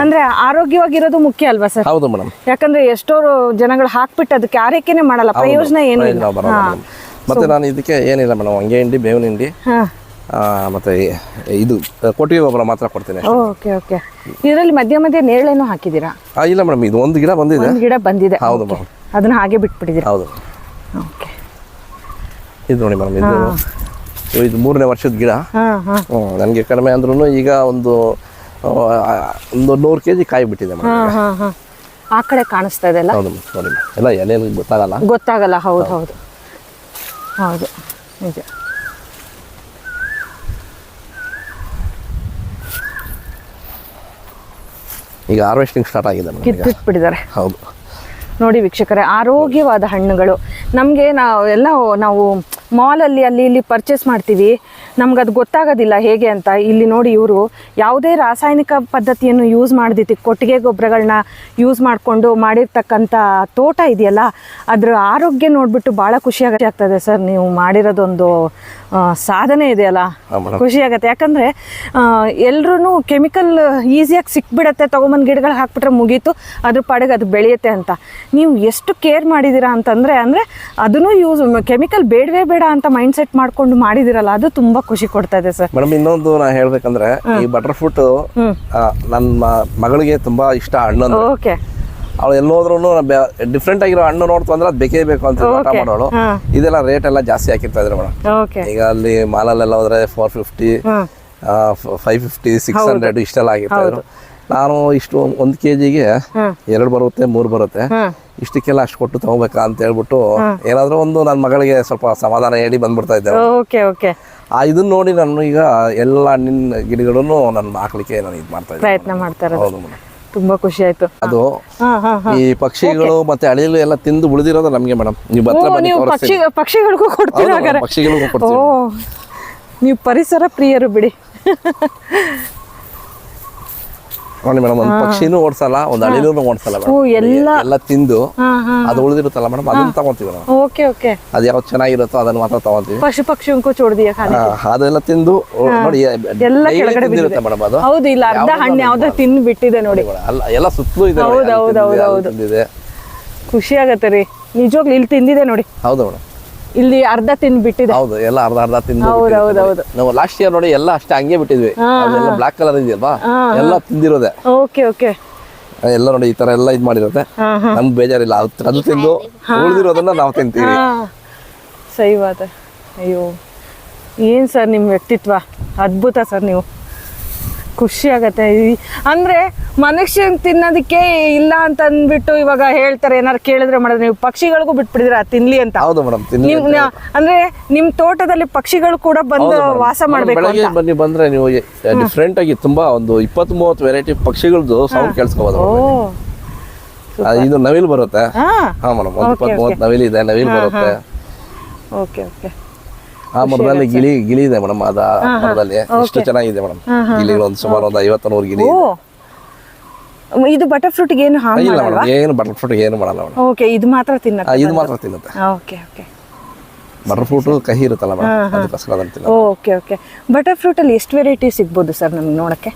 ಅಂದ್ರೆ ಆರೋಗ್ಯವಾಗಿರೋದು ಮುಖ್ಯ ಅಲ್ವಾ ಸರ್? ಹೌದು ಮೇಡಮ್. ಯಾಕಂದ್ರೆ ಎಷ್ಟೋ ಜನಗಳು ಹಾಕ್ಬಿಟ್ಟು ಅದಕ್ಕೆ ಆರೈಕೆನೆ ಮಾಡಲ್ಲ ಪ್ರಯೋಜನ ಏನು ಇಲ್ಲ. ಮತ್ತೆ ನಾನು ಇದಕ್ಕೆ ಏನಿಲ್ಲ ಮೇಡಮ್ ಹಂಗೆ ಹಿಂಡಿ ಬೇವಿನ ಹಿಂಡಿ. ಮತ್ತೆ ಇದು ಕೊಟ್ಟಿಗೆ ಗೊಬ್ಬರ ಮಾತ್ರ ಕೊಡ್ತೇನೆ. Okay okay. ಇದರಲ್ಲಿ ಮಧ್ಯ ಮಧ್ಯ ನೇರಳೆನೂ ಹಾಕಿದ್ದೀರಾ? ಇಲ್ಲ ಮೇಡಮ್ ಇದು ಒಂದು ಗಿಡ ಬಂದಿದೆ. ಒಂದು ಗಿಡ ಬಂದಿದೆ. ಹೌದು. ಮೇಡಮ್. ಅದನ್ನ ಹಾಗೆ ಬಿಟ್ಬಿಟ್ಟಿದ್ದೀರಾ? ಹೌದು. ಓಕೆ. ಇದು ನೋಡಿ ಮೇಡಮ್ ಇದು ಇದು ಮೂರನೇ ವರ್ಷದ ಗಿಡ. ನನಗೆ ಕಡಿಮೆ ಅಂದ್ರೂ ಈಗ ಒಂದು ಒಂದು ನೂರು ಕೆ ಜಿ ಕಾಯಿ ಬಿಟ್ಟಿದೆ ಮೇಡಮ್ ಆ ಕಡೆ ಕಾಣಿಸ್ತಾ ಇದೆಲ್ಲ ಹೌದು ಮೇಡಮ್ ನೋಡಿ. ಎಲ್ಲ ಎಲೆ ಗೊತ್ತಾಗಲ್ಲ. ಗೊತ್ತಾಗಲ್ಲ ಹೌದು ಹೌದು. ಹೌದು. ನಿಜ ಈಗ ಹಾರ್ವೆಸ್ಟಿಂಗ್ ಸ್ಟಾರ್ಟ್ ಆಗಿದೆ ಕಿತ್ತಿಟ್ಬಿಟ್ಟಿದ್ದಾರೆ. ಹೌದು. ನೋಡಿ ವೀಕ್ಷಕರೇ ಆರೋಗ್ಯವಾದ ಹಣ್ಣುಗಳು. ನಮಗೆ ನಾವು ಎಲ್ಲ ನಾವು ಮಾಲಲ್ಲಿ ಅಲ್ಲಿ ಇಲ್ಲಿ ಪರ್ಚೇಸ್ ಮಾಡ್ತೀವಿ. ನಮ್ಗೆ ಅದು ಗೊತ್ತಾಗೋದಿಲ್ಲ ಹೇಗೆ ಅಂತ. ಇಲ್ಲಿ ನೋಡಿ ಇವರು ಯಾವುದೇ ರಾಸಾಯನಿಕ ಪದ್ಧತಿಯನ್ನು ಯೂಸ್ ಮಾಡ್ದಿತ್ತು ಕೊಟ್ಟಿಗೆ ಗೊಬ್ಬರಗಳನ್ನ ಯೂಸ್ ಮಾಡಿಕೊಂಡು ಮಾಡಿರ್ತಕ್ಕಂಥ ತೋಟ ಇದೆಯಲ್ಲ ಅದರ ಆರೋಗ್ಯ ನೋಡಿಬಿಟ್ಟು ಭಾಳ ಖುಷಿಯಾಗತ್ತೆ ಆಗ್ತದೆ ಸರ್. ನೀವು ಮಾಡಿರೋದೊಂದು ಸಾಧನೆ ಇದೆಯಲ್ಲ. ಖುಷಿಯಾಗತ್ತೆ ಯಾಕಂದರೆ ಖುಷಿ ಆಗತ್ತೆ. ಯಾಕಂದ್ರೆ ಎಲ್ರೂ ಕೆಮಿಕಲ್ ಈಸಿಯಾಗಿ ಸಿಕ್ಬಿಡತ್ತೆ. ತೊಗೊಂಬಂದು ಗಿಡಗಳು ಹಾಕ್ಬಿಟ್ರೆ ಮುಗೀತು. ಅದ್ರ ಪಾಡಿಗೆ ಅದು ಬೆಳೆಯುತ್ತೆ ಅಂತ. ನೀವು ಎಷ್ಟು ಕೇರ್ ಮಾಡಿದ್ದೀರಾ ಅಂತಂದರೆ ಅಂದರೆ ಅದನ್ನು ಯೂಸ್ ಕೆಮಿಕಲ್ ಬೇಡವೇ ಬೇಡ ಅಂತ ಮೈಂಡ್ ಸೆಟ್ ಮಾಡ್ಕೊಂಡು ಮಾಡಿದಿರಲ್ಲ ಅದು ತುಂಬಾ ಖುಷಿ ಕೊಡ್ತಾ ಇದೆ ಸರ್. ಮೇಡಮ್ ಇನ್ನೊಂದು ನಾ ಹೇಳ್ಬೇಕಂದ್ರೆ ಈ ಬಟರ್ ಫ್ರೂಟ್ ನನ್ನ ಮಗಳಿಗೆ ತುಂಬಾ ಇಷ್ಟ ಹಣ್ಣು ಓಕೆ. ಅವಳು ಎಲ್ಲೋದ್ರೂ ಡಿಫ್ರೆಂಟ್ ಆಗಿರೋ ಹಣ್ಣು ನೋಡ್ತು ಅಂದ್ರೆ ಅದು ಬೇಕೇ ಬೇಕು ಅಂತ ಊಟ ಮಾಡೋಳು. ಇದೆಲ್ಲ ರೇಟ್ ಎಲ್ಲ ಜಾಸ್ತಿ ಹಾಕಿರ್ತಾ ಇದ್ರು ಮೇಡಮ್. ಈಗ ಅಲ್ಲಿ ಮಾಲಲ್ಲೆಲ್ಲ ಹೋದ್ರೆ four fifty five fifty six hundred ಇಷ್ಟೆಲ್ಲ ಆಗಿರ್ತಾ ಇದ್ರು. ನಾನು ಇಷ್ಟು ಒಂದು ಕೆ ಜಿಗೆ. ಎರಡು ಬರುತ್ತೆ ಮೂರು ಬರುತ್ತೆ. ಇಷ್ಟಕ್ಕೆಲ್ಲ ಅಷ್ಟು ಕೊಟ್ಟು ತಗೋಬೇಕಾ ಅಂತ ಹೇಳ್ಬಿಟ್ಟು ಏನಾದರೂ ಒಂದು ನನ್ನ ಮಗಳಿಗೆ ಸ್ವಲ್ಪ ಸಮಾಧಾನ ಹೇಳಿ ಬಂದ್ಬಿಡ್ತಾ ಇದ್ದೆ ಓಕೆ ಓಕೆ. ಆ ಇದನ್ನ ನೋಡಿ ನಾನು ಈಗ ಎಲ್ಲ ಹಣ್ಣಿನ ಗಿಡಗಳನ್ನು ನಾನು ಹಾಕ್ಲಿಕ್ಕೆ ನಾನು ಇದು ಮಾಡ್ತಾ ಇದ್ದೆ ಪ್ರಯತ್ನ ಮಾಡ್ತಾರೆ ಹೌದು ಮೇಡಮ್. ತುಂಬಾ ಖುಷಿ ಆಯ್ತು. ಅದು ಈ ಪಕ್ಷಿಗಳು ಮತ್ತೆ ಅಳಿಲು ಎಲ್ಲ ತಿಂದು ಉಳಿದಿರೋದು ನಮಗೆ ಮೇಡಮ್. ನೀವು ಹತ್ರ ಬನ್ನಿ ಪಕ್ಷಿ ಪಕ್ಷಿಗಳಿಗೂ ಕೊಡ್ತೀರಾ ಪಕ್ಷಿಗಳಿಗೂ ನೀವು ಪರಿಸರ ಪ್ರಿಯರು ಬಿಡಿ. ನೋಡಿ ಮೇಡಮ್ ಒಂದು ಪಕ್ಷಿನೂ ಓಡಿಸಲ್ಲ ಒಂದು ಅಳಿಲೂ ಓಡಿಸಲ್ಲ ಎಲ್ಲ ಎಲ್ಲ ತಿಂದು ಅದು ಉಳಿದಿರುತ್ತಲ್ಲ ಮೇಡಮ್ ಅದನ್ನ ತಗೊಂತೀವಿ ನಾವು ಓಕೆ ಓಕೆ. ಅದು ಯಾವ್ದು ಚೆನ್ನಾಗಿರುತ್ತೋ ಅದನ್ನ ಮಾತ್ರ ತಗೊಂತೀವಿ. ಪಶು ಪಕ್ಷಿ ಚೋಡ್ದಿಯ ಖಾಲಿ ಆ, ಅದೆಲ್ಲ ತಿಂದು ನೋಡಿ ಎಲ್ಲ ಕೆಳಗಡೆ ಬಿದ್ದಿರುತ್ತೆ ಮೇಡಮ್ ಅದು. ಹೌದು ಇಲ್ಲ ಅರ್ಧ ಹಣ್ಣು ಯಾವ್ದೋ ತಿಂದು ಬಿಟ್ಟಿದೆ ನೋಡಿ. ಅಲ್ಲ ಎಲ್ಲ ಸುತ್ತಲೂ ಇದೆ ಹೌದು, ಹೌದು, ಹೌದು, ಖುಷಿ ಆಗತ್ತೆ ರೀ. ನಿಜವಾಗ್ಲು ಇಲ್ಲಿ ತಿಂದಿದೆ ನೋಡಿ. ಹೌದು ಮೇಡಮ್. ಇಲ್ಲಿ ಅರ್ಧ ತಿಂದು ಬಿಟ್ಟಿದೆ ಹೌದು ಎಲ್ಲ ಅರ್ಧ ಅರ್ಧ ತಿಂದು ಹೌದು, ಹೌದು ಹೌದು, ನಾವು ಲಾಸ್ಟ್ ಇಯರ್ ನೋಡಿ ಎಲ್ಲ ಅಷ್ಟೇ ಹಂಗೆ ಬಿಟ್ಟಿದ್ವಿ. ಅದೆಲ್ಲ ಬ್ಲಾಕ್ ಕಲರ್ ಇದೆಯಲ್ವಾ? ಎಲ್ಲ ತಿಂದಿರೋದೆ. Okay okay. ಎಲ್ಲ ನೋಡಿ ಈ ತರ ಎಲ್ಲ ಇದು ಮಾಡಿರುತ್ತೆ ನಮ್ಗೆ ಬೇಜಾರಿಲ್ಲ ಅದು ತಿಂದು ಉಳಿದಿರೋದನ್ನ ನಾವು ತಿಂತೀವಿ. ಸೈವಾದ ಅಯ್ಯೋ. ಏನ್ ಸರ್ ನಿಮ್ಮ ವ್ಯಕ್ತಿತ್ವ? ಅದ್ಭುತ ಸರ್ ನೀವು. ಖುಷಿ ಆಗತ್ತೆ. ಅಂದ್ರೆ ಮನುಷ್ಯನ್ ತಿನ್ನೋದಕ್ಕೆ ಇಲ್ಲ ಅಂತ ಅಂದ್ಬಿಟ್ಟು ಇವಾಗ ಹೇಳ್ತಾರೆ ಏನಾರು ಕೇಳಿದ್ರೆ ಮಾಡಿದ್ರೆ ನೀವು ಪಕ್ಷಿಗಳಿಗೂ ಬಿಟ್ಬಿಡಿದ್ರಾ ತಿನ್ಲಿ ಅಂತ. ಹೌದು ಮೇಡಮ್ ನಿಮ್ ಅಂದ್ರೆ ನಿಮ್ ತೋಟದಲ್ಲಿ ಪಕ್ಷಿಗಳು ಕೂಡ ಬಂದು ವಾಸ ಮಾಡ್ಬೇಕು ಬೆಳಗ್ಗೆ ಬನ್ನಿ ಬಂದ್ರೆ ನೀವು ಡಿಫ್ರೆಂಟ್ ಆಗಿ ತುಂಬಾ ಒಂದು ಇಪ್ಪತ್ತ್ ಮೂವತ್ತು ವೆರೈಟಿ ಪಕ್ಷಿಗಳದ್ದು ಸೌಂಡ್ ಕೇಳಿಸ್ಕೋಬಹುದು ಓ. ಇದು ನವಿಲ್ ಬರುತ್ತೆ. ಹಾ. ಹಾ ಮೇಡಮ್ ಒಂದು ಇಪ್ಪತ್ತ್ ಮೂವತ್ತು ನವಿಲ್ ಇದೆ ನವಿಲ್ ಬರುತ್ತೆ. ಓಕೆ ಓಕೆ ಆ ಮರದಲ್ಲಿ ಗಿಳಿ ಗಿಳಿ ಇದೆ ಮೇಡಮ್. ಅದ ಮರದಲ್ಲಿ. ಎಷ್ಟು ಚೆನ್ನಾಗಿದೆ ಮೇಡಮ್. ಗಿಳಿಗಳು ಒಂದು ಸುಮಾರು ಒಂದು ಐವತ್ತು ನೂರು ಗಿಳಿ ಇದು. ಬಟರ್ ಫ್ರೂಟ್ಗೆ ಏನು ಹಾಂ ಇಲ್ಲ ಮೇಡಮ್ ಏನು ಬಟರ್ ಫ್ರೂಟ್ ಏನು ಮಾಡಲ್ಲ ಮೇಡಮ್. ಓಕೆ ಇದು ಮಾತ್ರ ತಿನ್ನುತ್ತೆ ಇದು ಮಾತ್ರ ತಿನ್ನುತ್ತೆ. Okay okay. ಬಟರ್ ಫ್ರೂಟ್ ಕಹಿ ಇರುತ್ತಲ್ಲ ಮೇಡಮ್ ಅದಕ್ಕೋಸ್ಕರ ಅದನ್ನ ಓಕೆ ಓಕೆ. ಬಟರ್ ಫ್ರೂಟಲ್ಲಿ ಎಷ್ಟು ವೆರೈಟಿ ಸಿಗ್ಬೋದು ಸರ್ ನಮಗೆ ನೋಡಕ್ಕೆ?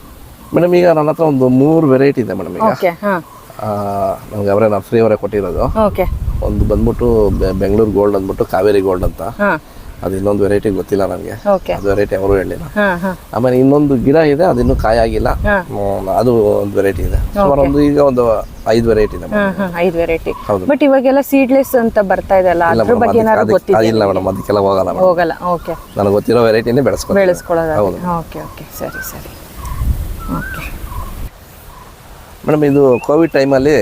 ಮೇಡಮ್ ಈಗ ನನ್ನ ಹತ್ರ ಒಂದು ಮೂರು ವೆರೈಟಿ ಇದೆ ಮೇಡಮ್ ಈಗ. ಓಕೆ ಹಾಂ. ನಮ್ಗೆ ಅವರೇ ನಾವು ಫ್ರೀ ಅವರೇ ಕೊಟ್ಟಿರೋದು. ಓಕೆ. ಒಂದು ಬಂದ್ಬಿಟ್ಟು ಬೆಂಗಳೂರು ಗೋಲ್ಡ್ ಅಂದ್ಬಿಟ್ಟು ಕಾವೇರಿ ಗೋಲ್ಡ್ ಅಂತ. ಹಾಂ. ಅದು ಇನ್ನೊಂದು ವೆರೈಟಿ ಗೊತ್ತಿಲ್ಲ ನನಗೆ ಅದು ವೆರೈಟಿ ಅವರು ಹೇಳಿಲ್ಲ. ಆಮೇಲೆ ಇನ್ನೊಂದು ಗಿಡ ಇದೆ ಅದಿನ್ನೂ ಕಾಯಾಗಿಲ್ಲ. ಆಗಿಲ್ಲ ಅದು ಒಂದು ವೆರೈಟಿ ಇದೆ. ಸುಮಾರು ಒಂದು ಈಗ ಒಂದು ಐದು ವೆರೈಟಿ ಇದೆ. ಐದು ವೆರೈಟಿ ಹೌದು. ಬಟ್ ಇವಾಗೆಲ್ಲ ಸೀಡ್ಲೆಸ್ ಅಂತ ಬರ್ತಾ ಇದೆ ಅಲ್ಲ ಇಲ್ಲ ಅದ್ರ ಮೇಡಮ್ ಬಗ್ಗೆ ಏನಾದ್ರು ಅದಕ್ಕೆ ಗೊತ್ತಿದೆ ಇಲ್ಲ ಮೇಡಮ್ ಅದಕ್ಕೆಲ್ಲ ಹೋಗಲ್ಲ ಹೋಗಲ್ಲ ಓಕೆ ನನಗೆ ಗೊತ್ತಿರೋ ವೆರೈಟಿನೇ ಬೆಳೆಸ್ಕೊಂಡು ಬೆಳೆಸ್ಕೊಳ್ಳೋದು ಹೌದು. ಓಕೆ ಓಕೆ ಸರಿ ಸರಿ. ಓಕೆ ಮೇಡಮ್ ಇದು ಕೋವಿಡ್ ಟೈಮಲ್ಲಿ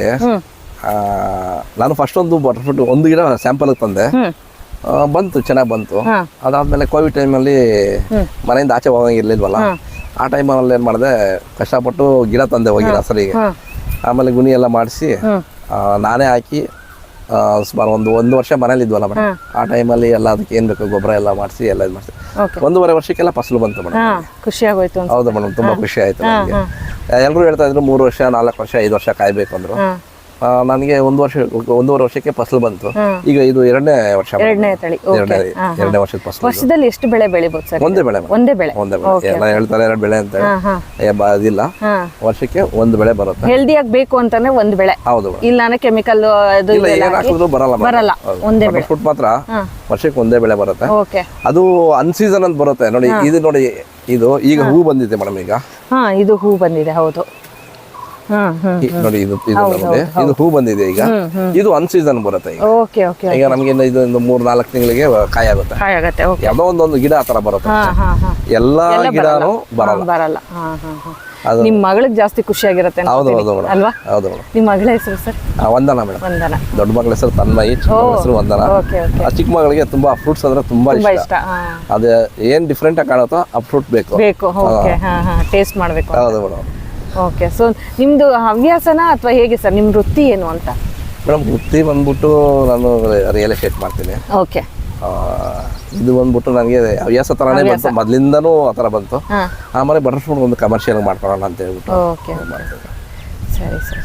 ನಾನು ಫಸ್ಟ್ ಒಂದು ಬಟರ್ಫ್ರೂಟ್ ಒಂದು ಗಿಡ ಸ್ಯಾಂಪಲ್ ತಂದೆ. ಬಂತು ಚೆನ್ನಾಗಿ ಬಂತು. ಅದಾದ್ಮೇಲೆ ಕೋವಿಡ್ ಟೈಮಲ್ಲಿ ಮನೆಯಿಂದ ಆಚೆ ಹೋಗಂಗಿರ್ಲಿಲ್ವಲ್ಲ? ಆ ಟೈಮಲ್ಲಿ ಏನು ಮಾಡಿದೆ ಕಷ್ಟಪಟ್ಟು ಗಿಡ ತಂದೆ ಹೋಗಿ ನರ್ಸರಿಗೆ ಆಮೇಲೆ ಗುಣಿ ಎಲ್ಲ ಮಾಡಿಸಿ ನಾನೇ ಹಾಕಿ ಸುಮಾರು ಒಂದು ಒಂದು ವರ್ಷ ಮನೇಲಿ ಇದ್ವಲ್ಲ ಮೇಡಮ್ ಆ ಟೈಮಲ್ಲಿ ಎಲ್ಲ ಅದಕ್ಕೆ ಏನು ಬೇಕು ಗೊಬ್ಬರ ಎಲ್ಲ ಮಾಡಿಸಿ ಎಲ್ಲ ಇದು ಮಾಡಿಸಿ. ಒಂದೂವರೆ ವರ್ಷಕ್ಕೆಲ್ಲ ಫಸಲು ಬಂತು ಮೇಡಮ್ ಖುಷಿ ಆಗೋಯ್ತು ಹೌದು ಮೇಡಮ್ ತುಂಬಾ ಖುಷಿ ಆಯ್ತು ನನಗೆ ಎಲ್ಲರೂ ಹೇಳ್ತಾ ಇದ್ರು ಮೂರು ವರ್ಷ ನಾಲ್ಕು ವರ್ಷ ಐದು ವರ್ಷ ಕಾಯ್ಬೇಕು ಅಂದ್ರು. ನನಗೆ ಒಂದು ವರ್ಷ ಒಂದೂವರೆ ವರ್ಷಕ್ಕೆ ಫಸಲು ಬಂತು. ಈಗ ಇದು ಎರಡನೇ ವರ್ಷ. ಎರಡನೇ ತಳಿ ಎರಡನೇ ಎರಡನೇ ವರ್ಷದ ಫಸಲು ವರ್ಷದಲ್ಲಿ ಎಷ್ಟು ಬೆಳೆ ಬೆಳಿಬಹುದು ಸರ್? ಒಂದೇ ಬೆಳೆ ಒಂದೇ ಬೆಳೆ. ಒಂದೇ ಬೆಳೆ. ಎಲ್ಲ ಹೇಳ್ತಾರೆ ಎರಡು ಬೆಳೆ ಅಂತ ಅದಿಲ್ಲ. ವರ್ಷಕ್ಕೆ ಒಂದು ಬೆಳೆ ಬರುತ್ತೆ. ಹೆಲ್ದಿ ಬೇಕು ಅಂತಾನೆ ಒಂದು ಬೆಳೆ. ಹೌದು. ಇಲ್ಲ ಕೆಮಿಕಲ್ ಅದು ಏನ್ ಹಾಕಿದ್ರು ಬರಲ್ಲ ಬರಲ್ಲ. ಒಂದೇ ಬೆಳೆ. ಫುಟ್ ಮಾತ್ರ ವರ್ಷಕ್ಕೆ ಒಂದೇ ಬೆಳೆ ಬರುತ್ತೆ. ಓಕೆ. ಅದು ಅನ್ಸೀಸನ್ ಅಂತ ಬರುತ್ತೆ. ನೋಡಿ ಇದು ನೋಡಿ ಇದು ಈಗ ಹೂ ಬಂದಿದೆ ಮೇಡಮ್ ಈಗ. ಹಾ ಇದು ಹೂ ಬಂದಿದೆ ಹೌದು. ನೋಡಿ ಇದು ಇದು ನಮಗೆ ಇದು ಹೂ ಬಂದಿದೆ ಈಗ. ಇದು ಅನ್ಸೀಸನ್ ಬರುತ್ತೆ ಈಗ. ಓಕೆ ಓಕೆ ಈಗ ನಮ್ಗೆ ಇದು ಒಂದು ಮೂರ್ ನಾಲ್ಕು ತಿಂಗಳಿಗೆ ಕಾಯಿ ಆಗುತ್ತೆ. ಯಾವ್ದೋ ಒಂದೊಂದು ಗಿಡ ಆ ತರ ಬರುತ್ತೆ. ಎಲ್ಲಾ ಗಿಡನೂ ಬರಲ್ಲ. ಬರಲ್ಲ. ನಿಮ್ಮ ಮಗಳಿಗೆ ಜಾಸ್ತಿ ಖುಷಿ ಹೌದು ಅನ್ಕೋತೀನಿ. ಹೌದು ಮೇಡಮ್. ಅಲ್ವಾ? ಹೌದು ನಿಮ್ಮ ಮಗಳ ಹೆಸರು ಸರ್? ವಂದನ ಮೇಡಮ್. ವಂದನಾ. ದೊಡ್ಡ ಮಗಳ ಹೆಸರು ತನ್ಮಯಿ ಚಿಕ್ಕ ಹೆಸರು ವಂದನ. Okay okay. ಆ ಚಿಕ್ಕ ಮಗಳಿಗೆ ತುಂಬಾ ಫ್ರೂಟ್ಸ್ ಅಂದ್ರೆ ತುಂಬಾ ಇಷ್ಟ. ಅದೇ ಏನ್ ಡಿಫ್ರೆಂಟ್ ಆಗಿ ಕಾಣುತ್ತೋ ಆ ಫ್ರೂಟ್ ಬೇಕು. ಬೇಕು ಓಕೆ ಹಾಂ ಹಾಂ. ಟೇಸ್ಟ್ ಮಾಡಬೇಕು ಹೌದು ಮೇಡಮ್. ಓಕೆ ಸೊ ನಿಮ್ಮದು ಹವ್ಯಾಸನ ಅಥವಾ ಹೇಗೆ ಸರ್? ನಿಮ್ಮ ವೃತ್ತಿ ಏನು ಅಂತ? ಮೇಡಮ್ ವೃತ್ತಿ ಬಂದ್ಬಿಟ್ಟು ನಾನು ರಿಯಲ್ ಎಸ್ಟೇಟ್ ಮಾಡ್ತೀನಿ. ಓಕೆ ಇದು ಬಂದ್ಬಿಟ್ಟು ನನಗೆ ಹವ್ಯಾಸ ಥರನೇ ಬಂತು. ಮೊದಲಿಂದನೂ ಆ ಥರ ಬಂತು. ಆಮೇಲೆ ಬಟರ್ ಫ್ರೂಟ್ ಒಂದು ಕಮರ್ಷಿಯಲ್ ಮಾಡ್ಕೊಳ್ಳೋಣ ಅಂತ ಹೇಳ್ಬಿಟ್ಟು ಓಕೆ ಸರಿ ಸರಿ.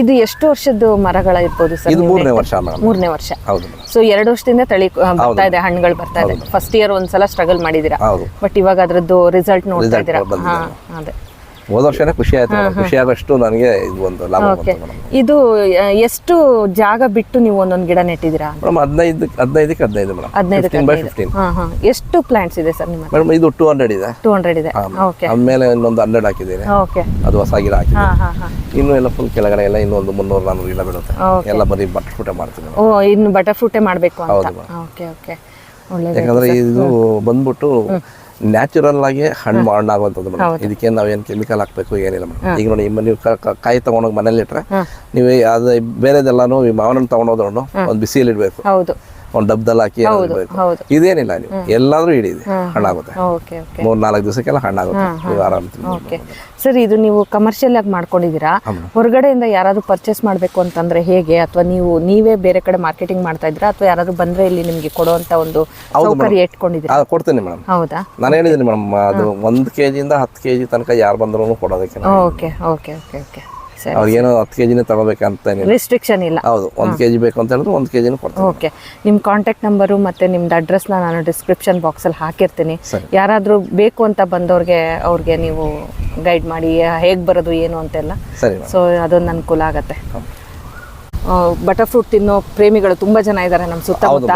ಇದು ಎಷ್ಟು ವರ್ಷದ್ದು ಮರಗಳಿರ್ಬೋದು ಸರ್ ಇದು ಮೂರನೇ ವರ್ಷ ಮೂರನೇ ವರ್ಷ. ಹೌದು ಸೊ ಎರಡು ವರ್ಷದಿಂದ ತಳಿ ಬರ್ತಾ ಇದೆ ಹಣ್ಣುಗಳು ಬರ್ತಾ ಇದೆ. ಫಸ್ಟ್ ಇಯರ್ ಒಂದ್ಸಲ ಸ್ಟ್ರಗಲ್ ಮಾಡಿದ್ದೀರಾ? ಹೌದು. ಬಟ್ ಇವಾಗ ಅದರದ್ದು ರಿಸಲ್ಟ್ ನೋಡ್ತಾ ಇದ್ದೀರಾ? ಅದೇ. ಹೋದ ವರ್ಷನೇ ಖುಷಿ ಆಯ್ತು ಮೇಡಮ್. ಖುಷಿ ನನಗೆ ಇದು ಒಂದು ಲಾಭ ಓಕೆ. ಬಂತು ಮೇಡಮ್. ಇದು ಎಷ್ಟು ಜಾಗ ಬಿಟ್ಟು ನೀವು ಒಂದೊಂದು ಗಿಡ ನೆಟ್ಟಿದ್ದೀರಾ? ಮೇಡಮ್ ಹದಿನೈದು ಹದಿನೈದಕ್ಕೆ ಹದಿನೈದು ಮೇಡಮ್. ಹದಿನೈದು ಫಿಫ್ಟೀನ್ ಬೈ ಫಿಫ್ಟೀನ್ ಹಾ ಹಾ. ಎಷ್ಟು ಪ್ಲಾಂಟ್ಸ್ ಇದೆ ಸರ್ ನಿಮ್ಮ ಮೇಡಮ್ ಇದು ಟೂ ಹಂಡ್ರೆಡ್ ಇದೆ. ಟೂ ಹಂಡ್ರೆಡ್ ಇದೆ. ಓಕೆ. ಆಮೇಲೆ ಇನ್ನೊಂದು ಹಂಡ್ರೆಡ್ ಹಾಕಿದ್ದೀನಿ. ಓಕೆ. ಅದು ಹೊಸ ಗಿಡ ಹಾಕಿದ್ದೀನಿ. ಹಾ ಹಾ ಹಾ. ಇನ್ನು ಎಲ್ಲ ಫುಲ್ ಕೆಳಗಡೆ ಎಲ್ಲ ಇನ್ನೊಂದು ಮುನ್ನೂರು ನಾನ್ನೂರು ಇಲ್ಲ ಬಿಡುತ್ತೆ. Okay. ಎಲ್ಲ ಬರೀ ಬಟರ್ ಫ್ರೂಟೆ ಮಾಡ್ತೀನಿ ಓ ಇನ್ನು ಬಟರ್ ಫ್ರೂಟೇ ಮಾಡಬೇಕು ಅಂತ. ಹೌದು ಓಕೆ ಓಕೆ. ಯಾಕಂದ್ರೆ ಇದು ಬಂದ್ಬಿಟ್ಟು ನ್ಯಾಚುರಲ್ ಆಗಿ ಹಣ್ಣು ಹಣ್ಣಾಗುವಂಥದ್ದು ಮೇಡಮ್. ಇದಕ್ಕೆ ನಾವೇನು ಕೆಮಿಕಲ್ ಹಾಕಬೇಕು ಏನಿಲ್ಲ ಮೇಡಮ್. ಈಗ ನೋಡಿ ನಿಮ್ಮ ನೀವು ಕಾಯಿ ತಗೊಂಡೋಗಿ ಮನೇಲಿ ಇಟ್ಟರೆ ನೀವು ಅದು ಬೇರೆದೆಲ್ಲಾನು ಈ ಮಾವಿನ ತಗೊಂಡೋದ್ರು ಒಂದು ಬಿಸಿಯಲ್ಲಿ ಇಡಬೇಕು ಹೌದು. ಒಂದು ಡಬ್ದಲ್ಲಿ ಹಾಕಿ ಏನಾದ್ರು ಇದೇನಿಲ್ಲ ನೀವು. ಎಲ್ಲಾದ್ರೂ ಹಿಡಿಯಿದೆ ಹಣ್ಣಾಗುತ್ತೆ. Okay okay. ಮೂರ್ ನಾಲ್ಕು ದಿವಸಕ್ಕೆಲ್ಲ ಹಣ್ಣಾಗುತ್ತೆ. ನೀವು ಆರಾಮ್ ತಿನ್ಬೋದು. ಓಕೆ. ಸರ್ ಇದು ನೀವು ಕಮರ್ಷಿಯಲ್ ಆಗಿ ಮಾಡ್ಕೊಂಡಿದ್ದೀರಾ? ಹೊರಗಡೆಯಿಂದ ಯಾರಾದ್ರೂ ಪರ್ಚೇಸ್ ಮಾಡಬೇಕು ಅಂತಂದ್ರೆ ಹೇಗೆ? ಅಥವಾ ನೀವು ನೀವೇ ಬೇರೆ ಕಡೆ ಮಾರ್ಕೆಟಿಂಗ್ ಮಾಡ್ತಾ ಇದ್ದೀರಾ? ಅಥವಾ ಯಾರಾದ್ರೂ ಬಂದ್ರೆ ಇಲ್ಲಿ ನಿಮಗೆ ಕೊಡುವಂತ ಒಂದು ಸೌಕರ್ಯ ಇಟ್ಕೊಂಡಿದ್ದೀರಾ? ಆ, ಕೊಡ್ತೀನಿ ಮೇಡಮ್. ಹೌದಾ? ನಾನು ಹೇಳಿದ್ದೀನಿ ಮೇಡಮ್ ಅದು ಒಂದು ಕೆ ಇಂದ ಹತ್ತು ಕೆಜಿ ತನಕ ಯಾರು ಬಂದ್ರು ಕೊಡೋದಕ್ಕೆ ನಾನು. Okay okay okay okay. ಅವ್ರಿಗೇನೋ ಹತ್ತು ಕೆ ಜಿನೇ ತಗೋಬೇಕಂತ ರಿಸ್ಟ್ರಿಕ್ಷನ್ ಇಲ್ಲ. ಹೌದು ಒಂದು ಕೆ ಜಿ ಬೇಕು ಅಂತ ಹೇಳಿದ್ರೆ ಒಂದು ಕೆ ಜಿನೂ ಕೊಡ್ತೀನಿ. ಓಕೆ ನಿಮ್ಮ ಕಾಂಟ್ಯಾಕ್ಟ್ ನಂಬರು ಮತ್ತು ನಿಮ್ದು ಅಡ್ರೆಸ್ನ ನಾನು ಡಿಸ್ಕ್ರಿಪ್ಷನ್ ಬಾಕ್ಸಲ್ಲಿ ಹಾಕಿರ್ತೀನಿ. ಯಾರಾದರೂ ಬೇಕು ಅಂತ ಬಂದವ್ರಿಗೆ ಅವ್ರಿಗೆ ನೀವು ಗೈಡ್ ಮಾಡಿ ಹೇಗೆ ಬರೋದು ಏನು ಅಂತೆಲ್ಲ. ಸರಿ ಸೊ ಅದೊಂದು ಅನುಕೂಲ ಆಗತ್ತೆ. ಬಟರ್ ಫ್ರೂಟ್ ತಿನ್ನೋ ಪ್ರೇಮಿಗಳು ತುಂಬಾ ಜನ ಇದ್ದಾರೆ ನಮ್ಮ ಸುತ್ತಮುತ್ತ.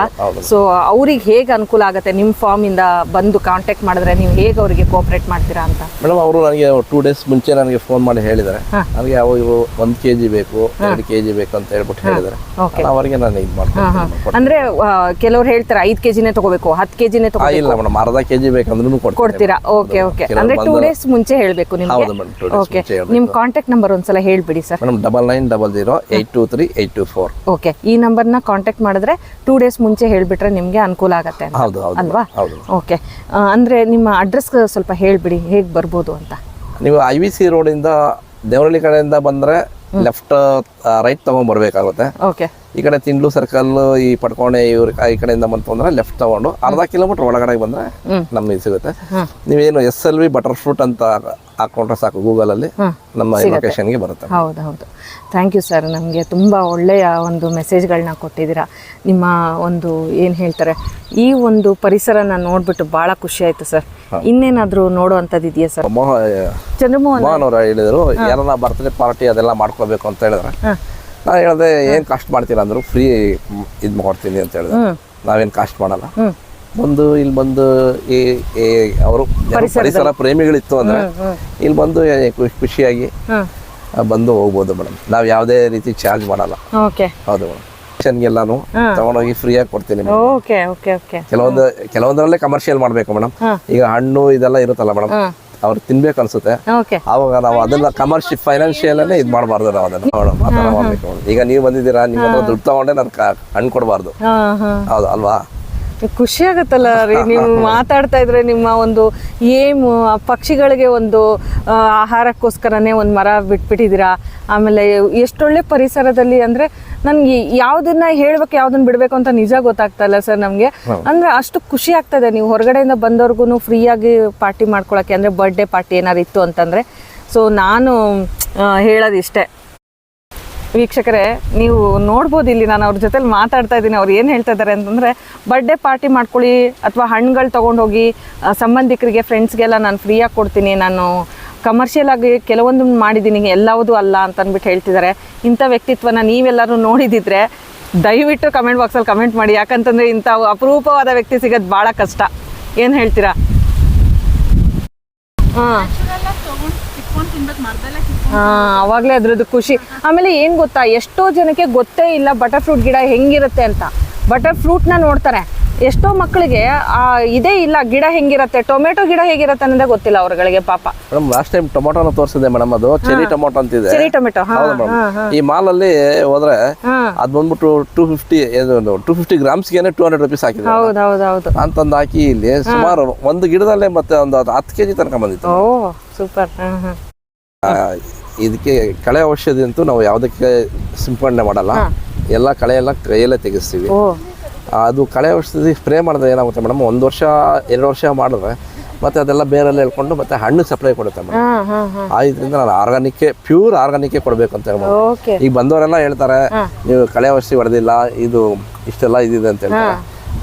ಸೊ ಅವ್ರಿಗೆ ಹೇಗೆ ಅನುಕೂಲ ಆಗುತ್ತೆ? ನಿಮ್ಮ ಫಾರ್ಮ್ ಇಂದ ಬಂದು ಕಾಂಟ್ಯಾಕ್ಟ್ ಮಾಡಿದ್ರೆ ನೀವು ಹೇಗೆ ಅವರಿಗೆ ಕೋಆಪರೇಟ್ ಮಾಡ್ತೀರಾ ಅಂತ? ಮೇಡಮ್ ಅವರು ನನಗೆ ಟೂ ಡೇಸ್ ಮುಂಚೆ ನನಗೆ ಫೋನ್ ಮಾಡಿ ಹೇಳಿದ್ದಾರೆ. ನನಗೆ ಯಾವ ಇವು ಒಂದು ಕೆ ಜಿ ಬೇಕು ಎರಡು ಕೆ ಜಿ ಬೇಕು ಅಂತ ಹೇಳ್ಬಿಟ್ಟು ಹೇಳಿದ್ರೆ ಅವರಿಗೆ ನಾನು ಇದು ಮಾಡ್ತೀನಿ ಅಂದ್ರೆ ಕೆಲವರು ಹೇಳ್ತಾರೆ ಐದು ಕೆಜಿನೇ ತಗೋಬೇಕು ಹತ್ತು ಕೆಜಿನೇ ಜಿನೇ ತಗೋಬೇಕು ಇಲ್ಲ ಮೇಡಮ್ ಅರ್ಧ ಕೆ ಜಿ ಬೇಕಂದ್ರೂ ಕೊಡ್ತೀರಾ? ಓಕೆ ಓಕೆ ಅಂದ್ರೆ ಟೂ ಡೇಸ್ ಮುಂಚೆ ಹೇಳಬೇಕು ನಿಮಗೆ? ಓಕೆ ನಿಮ್ಮ ಕಾಂಟ್ಯಾಕ್ಟ್ ನಂಬರ್ ಒಂದ್ಸಲ ಹೇಳ್ಬಿಡಿ sir. Madam double nine double zero eight two three eight two four okay ಈ ನಂಬರ್ನ ಕಾಂಟ್ಯಾಕ್ಟ್ ಮಾಡಿದ್ರೆ ಟೂ ಡೇಸ್ ಮುಂಚೆ ಹೇಳಿಬಿಟ್ರೆ ನಿಮಗೆ ಅನುಕೂಲ ಆಗುತ್ತೆ ಹೌದು ಹೌದು ಅಲ್ವಾ? ಹೌದು. ಓಕೆ ಅಂದ್ರೆ ನಿಮ್ಮ ಅಡ್ರೆಸ್ ಸ್ವಲ್ಪ ಹೇಳಿಬಿಡಿ ಹೇಗೆ ಬರ್ಬೋದು ಅಂತ? ನೀವು ಐ ವಿ ಸಿ ರೋಡಿಂದ ದೇವರಳ್ಳಿ ಕಡೆಯಿಂದ ಬಂದರೆ ಲೆಫ್ಟ್ ರೈಟ್ ತೊಗೊಂಡ್ಬರ್ಬೇಕಾಗುತ್ತೆ ಓಕೆ ಈ ಕಡೆ ತಿಂಡ್ಲು ಸರ್ಕಲ್ ಈ ಪಡ್ಕೊಂಡೆ ಇವ್ರ ಈ ಕಡೆಯಿಂದ ಬಂತು ಅಂದ್ರೆ ಲೆಫ್ಟ್ ತಗೊಂಡು ಅರ್ಧ ಕಿಲೋಮೀಟರ್ ಒಳಗಡೆ ಬಂದ್ರೆ ನಮ್ಗೆ ಸಿಗುತ್ತೆ. ನೀವೇನು S L V butter fruit ಅಂತ ಹಾಕೊಂಡ್ರೆ ಸಾಕು ಗೂಗಲಲ್ಲಿ. ನಮ್ಮ ಲೊಕೇಶನ್ಗೆ ಬರುತ್ತೆ. ಹೌದು ಹೌದು. ಥ್ಯಾಂಕ್ ಯು ಸರ್ ನಮಗೆ ತುಂಬ ಒಳ್ಳೆಯ ಒಂದು ಮೆಸೇಜ್ಗಳನ್ನ ಕೊಟ್ಟಿದ್ದೀರಾ. ನಿಮ್ಮ ಒಂದು ಏನು ಹೇಳ್ತಾರೆ ಈ ಒಂದು ಪರಿಸರನ ನೋಡ್ಬಿಟ್ಟು ಭಾಳ ಖುಷಿ ಆಯಿತು ಸರ್ ಇನ್ನೇನಾದರೂ ನೋಡುವಂಥದ್ದು ಇದೆಯಾ ಸರ್ ಮೋಹ ಚಂದ್ರಮೋಹನ್ ಮೋಹನ್ ಅವರು ಹೇಳಿದರು ಯಾರನ್ನ ಬರ್ತ್ಡೇ ಪಾರ್ಟಿ ಅದೆಲ್ಲ ಮಾಡ್ಕೋಬೇಕು ಅಂತ ಹೇಳಿದ್ರೆ. ನಾನು ಹೇಳಿದೆ ಏನು ಕಾಸ್ಟ್ ಮಾಡ್ತೀರಾ ಅಂದರು ಫ್ರೀ ಇದು ಮಾಡ್ತೀನಿ ಅಂತ ಹೇಳಿದೆ ನಾವೇನು ಕಾಸ್ಟ್ ಮಾಡಲ್ಲ. ಬಂದು ಇಲ್ಲಿ ಬಂದು ಈ ಅವರು ಪರಿಸರ ಪ್ರೇಮಿಗಳಿತ್ತು ಅಂದರೆ ಇಲ್ಲಿ ಬಂದು ಖುಷಿಯಾಗಿ ಬಂದು ಹೋಗ್ಬೋದು ಮೇಡಮ್ ನಾವು ಯಾವುದೇ ರೀತಿ ಚಾರ್ಜ್ ಮಾಡಲ್ಲ. ಓಕೆ. ಹೌದು ಮೇಡಮ್ ಎಲ್ಲಾನು ತಗೊಂಡೋಗಿ ಕೊಡ್ತೀನಿ. Okay okay okay. ಕೆಲವೊಂದು ಕೆಲವೊಂದರಲ್ಲೇ ಕಮರ್ಷಿಯಲ್ ಮಾಡ್ಬೇಕು ಮೇಡಮ್ ಈಗ ಹಣ್ಣು ಇದೆಲ್ಲ ಇರುತ್ತಲ್ಲ ಮೇಡಮ್ ಅವ್ರು ತಿನ್ಬೇಕು ಅನ್ಸುತ್ತೆ. ಅವಾಗ ನಾವು ಅದನ್ನ ಕಮರ್ಷಿಯಲ್ ಫೈನಾನ್ಷಿಯಲ್ ಇದು ಮಾಡಬಾರ್ದು ನಾವು ಅದನ್ನ. ಮಾಡ್ಬೇಕು. ಈಗ ನೀವು ಬಂದಿದ್ದೀರಾ ನಿಮ್ಮ ಹತ್ರ ದುಡ್ಡು ತಗೊಂಡೆ ನಾನು ಹಣ್ಣು ಕೊಡಬಾರ್ದು. ಹೌದು ಅಲ್ವಾ? ಖುಷಿ ಆಗುತ್ತಲ್ಲ ರೀ. ನೀವು ಮಾತಾಡ್ತಾ ಇದ್ರೆ ನಿಮ್ಮ ಒಂದು ಏಮು ಪಕ್ಷಿಗಳಿಗೆ ಒಂದು ಆಹಾರಕ್ಕೋಸ್ಕರನೇ ಒಂದು ಮರ ಬಿಟ್ಬಿಟ್ಟಿದ್ದೀರಾ. ಆಮೇಲೆ ಎಷ್ಟೊಳ್ಳೆ ಪರಿಸರದಲ್ಲಿ ಅಂದ್ರೆ ನನ್ಗೆ ಯಾವ್ದನ್ನ ಹೇಳ್ಬೇಕು ಯಾವ್ದನ್ನ ಬಿಡ್ಬೇಕು ಅಂತ ನಿಜ ಗೊತ್ತಾಗ್ತಾ ಇಲ್ಲ ಸರ್ ನಮ್ಗೆ. ಅಂದ್ರೆ ಅಷ್ಟು ಖುಷಿ ಆಗ್ತದೆ ನೀವು ಹೊರಗಡೆಯಿಂದ ಬಂದವ್ರಿಗೂ ಫ್ರೀಯಾಗಿ ಪಾರ್ಟಿ ಮಾಡ್ಕೊಳಕ್ಕೆ ಅಂದ್ರೆ ಬರ್ಡೇ ಪಾರ್ಟಿ ಏನಾರು ಇತ್ತು ಅಂತಂದ್ರೆ. ಸೊ ನಾನು ಹೇಳೋದಿಷ್ಟೇ. ವೀಕ್ಷಕರೇ ನೀವು ನೋಡ್ಬೋದು ಇಲ್ಲಿ ನಾನು ಅವ್ರ ಜೊತೆಲಿ ಮಾತಾಡ್ತಾ ಇದ್ದೀನಿ. ಅವ್ರು ಏನು ಹೇಳ್ತಾ ಇದ್ದಾರೆ ಅಂತಂದರೆ ಬರ್ಡೇ ಪಾರ್ಟಿ ಮಾಡ್ಕೊಳ್ಳಿ ಅಥವಾ ಹಣ್ಣುಗಳು ತೊಗೊಂಡೋಗಿ ಸಂಬಂಧಿಕರಿಗೆ ಫ್ರೆಂಡ್ಸ್ಗೆಲ್ಲ ನಾನು ಫ್ರೀಯಾಗಿ ಕೊಡ್ತೀನಿ. ನಾನು ಕಮರ್ಷಿಯಲ್ ಆಗಿ ಕೆಲವೊಂದು ಮಾಡಿದ್ದೀನಿ ಎಲ್ಲವುದು ಅಲ್ಲ ಅಂತ ಅಂದ್ಬಿಟ್ಟು ಹೇಳ್ತಿದ್ದಾರೆ ಇಂಥ ವ್ಯಕ್ತಿತ್ವನ ನೀವೆಲ್ಲರೂ ನೋಡಿದಿದ್ರೆ ದಯವಿಟ್ಟು ಕಮೆಂಟ್ ಬಾಕ್ಸಲ್ಲಿ ಕಮೆಂಟ್ ಮಾಡಿ. ಯಾಕಂತಂದರೆ ಇಂಥ ಅಪರೂಪವಾದ ವ್ಯಕ್ತಿ ಸಿಗೋದು ಭಾಳ ಕಷ್ಟ. ಏನು ಹೇಳ್ತೀರಾ? ಹಾಂ. ಹಾ, ಅವಾಗಲೇ ಅದ್ರದ್ದು ಖುಷಿ. ಆಮೇಲೆ ಏನು ಗೊತ್ತಾ? ಎಷ್ಟೋ ಜನಕ್ಕೆ ಗೊತ್ತೇ ಇಲ್ಲ ಬಟರ್ ಫ್ರೂಟ್ ಗಿಡ ಹೆಂಗಿರುತ್ತೆ ಅಂತ. ಬಟರ್ ಫ್ರೂಟ್ನ ನೋಡ್ತಾರೆ. ಎಷ್ಟೋ ಮಕ್ಕಳಿಗೆ ಆ ಇದೇ ಇಲ್ಲ ಗಿಡ ಹೆಂಗಿರತ್ತೆ ಟೊಮೆಟೊ ಗಿಡ ಹೇಗಿರತ್ತೆ ಅನ್ನೋದೇ ಗೊತ್ತಿಲ್ಲ ಅವ್ರಗಳಿಗೆ ಪಾಪ. ಮೇಡಮ್ ಲಾಸ್ಟ್ ಟೈಮ್ ಟೊಮೊಟೊನ ತೋರಿಸಿದೆ ಮೇಡಮ್ ಅದು ಚೆರಿ ಟೊಮೊಟೊ ಅಂತಿದೆ. ಚೆರಿ ಟೊಮೆಟೊ ಹೌದು ಮೇಡಮ್. ಈ ಮಾಲಲ್ಲಿ ಹೋದ್ರೆ ಅದ್ ಬಂದ್ಬಿಟ್ಟು ಟೂ ಫಿಫ್ಟಿ ಟೂ ಫಿಫ್ಟಿ ಗ್ರಾಮ್ಸ್ಗೆ ಟೂ ಹಂಡ್ರೆಡ್ ರುಪೀಸ್ ಹಾಕಿದೆ ಹೌದು ಹೌದು ಹೌದು. ಅಂತಂದು ಹಾಕಿ ಇಲ್ಲಿ ಸುಮಾರು ಒಂದು ಗಿಡದಲ್ಲೇ ಮತ್ತೆ ಒಂದು ಹತ್ತು ಕೆಜಿ ತನಕ ಬಂದಿತ್ತು. ಓ ಸೂಪರ್ ಇದಕ್ಕೆ ಕಳೆ ಔಷಧಿ ಅಂತೂ ನಾವು ಯಾವುದಕ್ಕೆ ಸಿಂಪಡಣೆ ಮಾಡಲ್ಲ. ಎಲ್ಲ ಕಳೆ ಎಲ್ಲ ಕೈಯಲ್ಲೇ ತೆಗೆಸ್ತೀವಿ. ಅದು ಕಳೆ ಔಷಧಿ ಸ್ಪ್ರೇ ಮಾಡಿದ್ರೆ ಏನಾಗುತ್ತೆ ಮೇಡಮ್? ಒಂದು ವರ್ಷ ಎರಡು ವರ್ಷ ಮಾಡಿದ್ರೆ ಮತ್ತೆ ಅದೆಲ್ಲ ಬೇರೆಲ್ಲ ಹೇಳ್ಕೊಂಡು ಮತ್ತೆ ಹಣ್ಣು ಸಪ್ಲೈ ಕೊಡುತ್ತೆ ಮೇಡಮ್. ಹಾ ನಾನು ಆರ್ಗಾನಿಕ್ಕೆ ಪ್ಯೂರ್ ಆರ್ಗಾನಿಕ್ ಕೊಡಬೇಕು ಅಂತ ಹೇಳ್ಬೋದು. ಈಗ ಬಂದವರೆಲ್ಲ ಹೇಳ್ತಾರೆ ನೀವು ಕಳೆ ಔಷಧಿ ಹೊಡೆದಿಲ್ಲ ಇದು ಇಷ್ಟೆಲ್ಲ ಇದಿದೆ ಅಂತ ಹೇಳ್ತಾರೆ.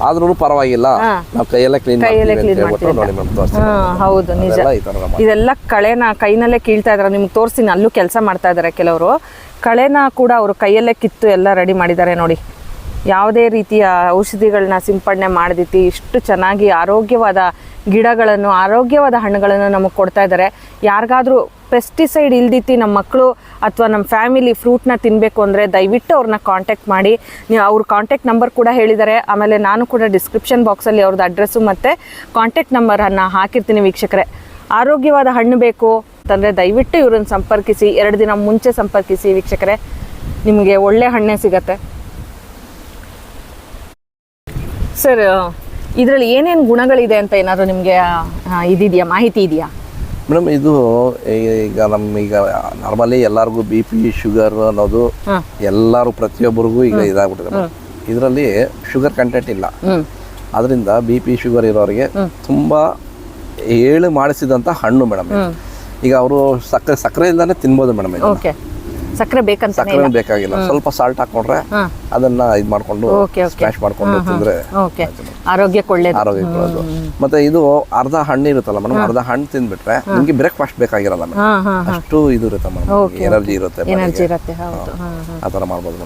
ಆದ್ರೂ ಪರವಾಗಿಲ್ಲ ನಾವು ಕೈಯೆಲ್ಲ ಕ್ಲೀನ್ ಹೇಳ್ಬಿಟ್ಟು ನೋಡಿ ಮೇಡಮ್ ತೋರಿಸ್ತೀನಿ. ಹೌದು ನಿಜ. ಇದೆಲ್ಲ ಕಳೆನ ಕೈನಲ್ಲೇ ಕೀಳ್ತಾ ಇದಾರೆ ನಿಮ್ಗೆ ತೋರಿಸ್ತೀನಿ ಅಲ್ಲೂ ಕೆಲಸ ಮಾಡ್ತಾ ಇದಾರೆ ಕೆಲವರು. ಕಳೆನ ಕೂಡ ಅವರು ಕೈಯಲ್ಲೇ ಕಿತ್ತು ಎಲ್ಲ ರೆಡಿ ಮಾಡಿದ್ದಾರೆ ನೋಡಿ. ಯಾವುದೇ ರೀತಿಯ ಔಷಧಿಗಳನ್ನ ಸಿಂಪಡಣೆ ಮಾಡದಿತ್ತು, ಇಷ್ಟು ಚೆನ್ನಾಗಿ ಆರೋಗ್ಯವಾದ ಗಿಡಗಳನ್ನು, ಆರೋಗ್ಯವಾದ ಹಣ್ಣುಗಳನ್ನು ನಮಗೆ ಕೊಡ್ತಾ ಇದ್ದಾರೆ ಯಾರಿಗಾದರೂ ಪೆಸ್ಟಿಸೈಡ್ ಇಲ್ದಿತ್ತು ನಮ್ಮ ಮಕ್ಕಳು ಅಥವಾ ನಮ್ಮ ಫ್ಯಾಮಿಲಿ ಫ್ರೂಟ್ನ ತಿನ್ನಬೇಕು ಅಂದರೆ ದಯವಿಟ್ಟು ಅವ್ರನ್ನ ಕಾಂಟ್ಯಾಕ್ಟ್ ಮಾಡಿ. ನೀವು ಅವ್ರ ಕಾಂಟ್ಯಾಕ್ಟ್ ನಂಬರ್ ಕೂಡ ಹೇಳಿದ್ದಾರೆ ಆಮೇಲೆ ನಾನು ಕೂಡ ಡಿಸ್ಕ್ರಿಪ್ಷನ್ ಬಾಕ್ಸಲ್ಲಿ ಅವ್ರದ್ದು ಅಡ್ರೆಸ್ಸು ಮತ್ತು ಕಾಂಟ್ಯಾಕ್ಟ್ ನಂಬರನ್ನು ಹಾಕಿರ್ತೀನಿ ವೀಕ್ಷಕರೇ. ಆರೋಗ್ಯವಾದ ಹಣ್ಣು ಬೇಕು ಅಂತಂದರೆ ದಯವಿಟ್ಟು ಇವ್ರನ್ನ ಸಂಪರ್ಕಿಸಿ, ಎರಡು ದಿನ ಮುಂಚೆ ಸಂಪರ್ಕಿಸಿ ವೀಕ್ಷಕರೇ. ನಿಮಗೆ ಒಳ್ಳೆ ಹಣ್ಣೇ ಸಿಗತ್ತೆ. ಸರ್ ಇದರಲ್ಲಿ ಏನೇನು ಗುಣಗಳಿದೆ ಅಂತ ಏನಾದರೂ ನಿಮಗೆ ಇದಿದೆಯಾ ಮಾಹಿತಿ ಇದೆಯಾ? ಮೇಡಮ್ ಇದು ಈಗ ನಮ್ಮೀಗ ನಾರ್ಮಲಿ ಎಲ್ಲರಿಗೂ ಬಿ ಪಿ ಶುಗರ್ ಅನ್ನೋದು ಎಲ್ಲರೂ ಪ್ರತಿಯೊಬ್ಬರಿಗೂ ಈಗ ಇದಾಗ್ಬಿಟ್ಟಿದೆ ಇದರಲ್ಲಿ ಶುಗರ್ ಕಂಟೆಂಟ್ ಇಲ್ಲ. ಅದರಿಂದ ಬಿ ಪಿ ಶುಗರ್ ಇರೋರಿಗೆ ತುಂಬ ಏಳು ಮಾಡಿಸಿದಂಥ ಹಣ್ಣು ಮೇಡಮ್ ಈಗ ಅವರು ಸಕ್ಕರೆ ಸಕ್ಕರೆ ಇಲ್ದಾನೆ ತಿನ್ಬೋದು ಮೇಡಮ್ ಓಕೆ ಸಕ್ಕರೆ ಬೇಕಂತ ಸಕ್ಕರೆ ಬೇಕಾಗಿಲ್ಲ. ಸ್ವಲ್ಪ ಸಾಲ್ಟ್ ಹಾಕೊಂಡ್ರೆ ಅದನ್ನ ಇದು ಮಾಡ್ಕೊಂಡು ಸ್ಮ್ಯಾಶ್ ಮಾಡ್ಕೊಂಡು ತಿಂದ್ರೆ ಆರೋಗ್ಯಕ್ಕೆ ಒಳ್ಳೇದು. ಆರೋಗ್ಯಕ್ಕೆ ಒಳ್ಳೆದು. ಮತ್ತೆ ಇದು ಅರ್ಧ ಹಣ್ಣು ಇರುತ್ತಲ್ಲ ಮೇಡಮ್ ಅರ್ಧ ಹಣ್ಣು ತಿಂದ್ಬಿಟ್ರೆ ನಿಮ್ಗೆ ಬ್ರೇಕ್ಫಾಸ್ಟ್ ಬೇಕಾಗಿರಲ್ಲ ಮೇಡಮ್ ಅಷ್ಟು ಇದು ಇರುತ್ತೆ ಮೇಡಮ್ ಎನರ್ಜಿ ಇರುತ್ತೆ ಎನರ್ಜಿ ಇರುತ್ತೆ ಆ ಥರ ಮಾಡ್ಬೋದು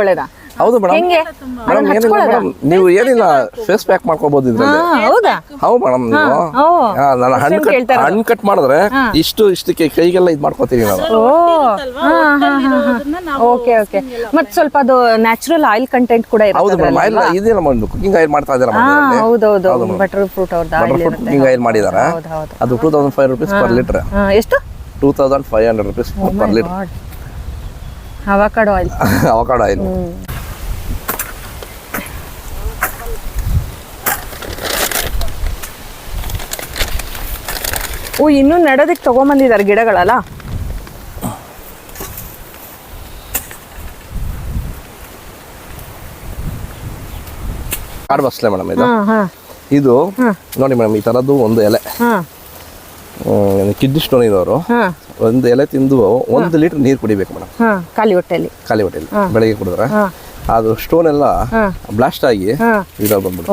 ಒಳ್ಳೇದಾ? ಹೌದು ಮೇಡಮ್ ಹೆಂಗೆ? ಮೇಡಮ್ ಏನಿಲ್ಲ ಮೇಡಮ್ ನೀವು ಏನಿಲ್ಲ ಫೇಸ್ ಪ್ಯಾಕ್ ಮಾಡ್ಕೋಬಹುದು ಇದ್ರಲ್ಲಿ ಹಾಂ ಹೌದಾ? ಹೌದು ಮೇಡಮ್ ನೀವು. ಓ. ಆ, ನಾನು ಹಣ್ಣು ಕಟ್ ಕೇಳ್ತಾ ಹಣ್ಣು ಕಟ್ ಮಾಡಿದ್ರೆ ಇಷ್ಟು ಇಷ್ಟಕ್ಕೆ ಕೈಗೆಲ್ಲ ಇದು ಮಾಡ್ಕೋತೀವಿ ನಾವು ಓ. ಹಾಂ ಹಾಂ ಹಾಂ ಓಕೆ ಓಕೆ. ಮತ್ತೆ ಸ್ವಲ್ಪ ಅದು ನ್ಯಾಚುರಲ್ ಆಯಿಲ್ ಕಂಟೆಂಟ್ ಕೂಡ ಹೌದು ಇರುತ್ತೆ ಮೇಡಮ್ ಆಯಿಲ್ ಇದೆಯಲ್ಲ ಒಂದು ಕುಕಿಂಗ್ ಆಯಿಲ್ ಮಾಡ್ತಾ ಇದ್ದಾರೆ ಹಾ ಹೌದೌದು ಬಟರ್ ಫ್ರೂಟ್ ಅವ್ರದ್ದು butter oil fruit cooking oil ಮಾಡಿದ್ದಾರೆ ಹೌದು ಹೌದು. ಅದು two thousand five rupees per litre ಹಾ, ಎಷ್ಟು? Two thousand five hundred rupees per litre avocado oil avocado oil oh ಇನ್ನೂ ನೆಡೋದಕ್ಕೆ ತಗೊಂಬಂದಿದ್ದಾರೆ ಗಿಡಗಳಲ್ಲ? ಕಾಡು ಬಸ್ಲೆ ಮೇಡಮ್ ಇದು. ಇದು ನೋಡಿ ಮೇಡಮ್ ಈ ಥರದ್ದು ಒಂದು ಎಲೆ. ಕಿಡ್ನಿ ಸ್ಟೋನ್ ಇರೋರು. ಒಂದು ಎಲೆ ತಿಂದು ಒಂದು ಲೀಟರ್ ನೀರು ಕುಡಿಬೇಕು ಮೇಡಮ್. ಖಾಲಿ ಹೊಟ್ಟೆಯಲ್ಲಿ ಖಾಲಿ ಹೊಟ್ಟೆಯಲ್ಲಿ ಬೆಳಗ್ಗೆ ಕುಡಿದ್ರೆ. ಅದು ಸ್ಟೋನ್ ಎಲ್ಲ ಬ್ಲಾಸ್ಟ್ ಆಗಿ ಹಾ. ಬಂದ್ಬಿಡ್ತು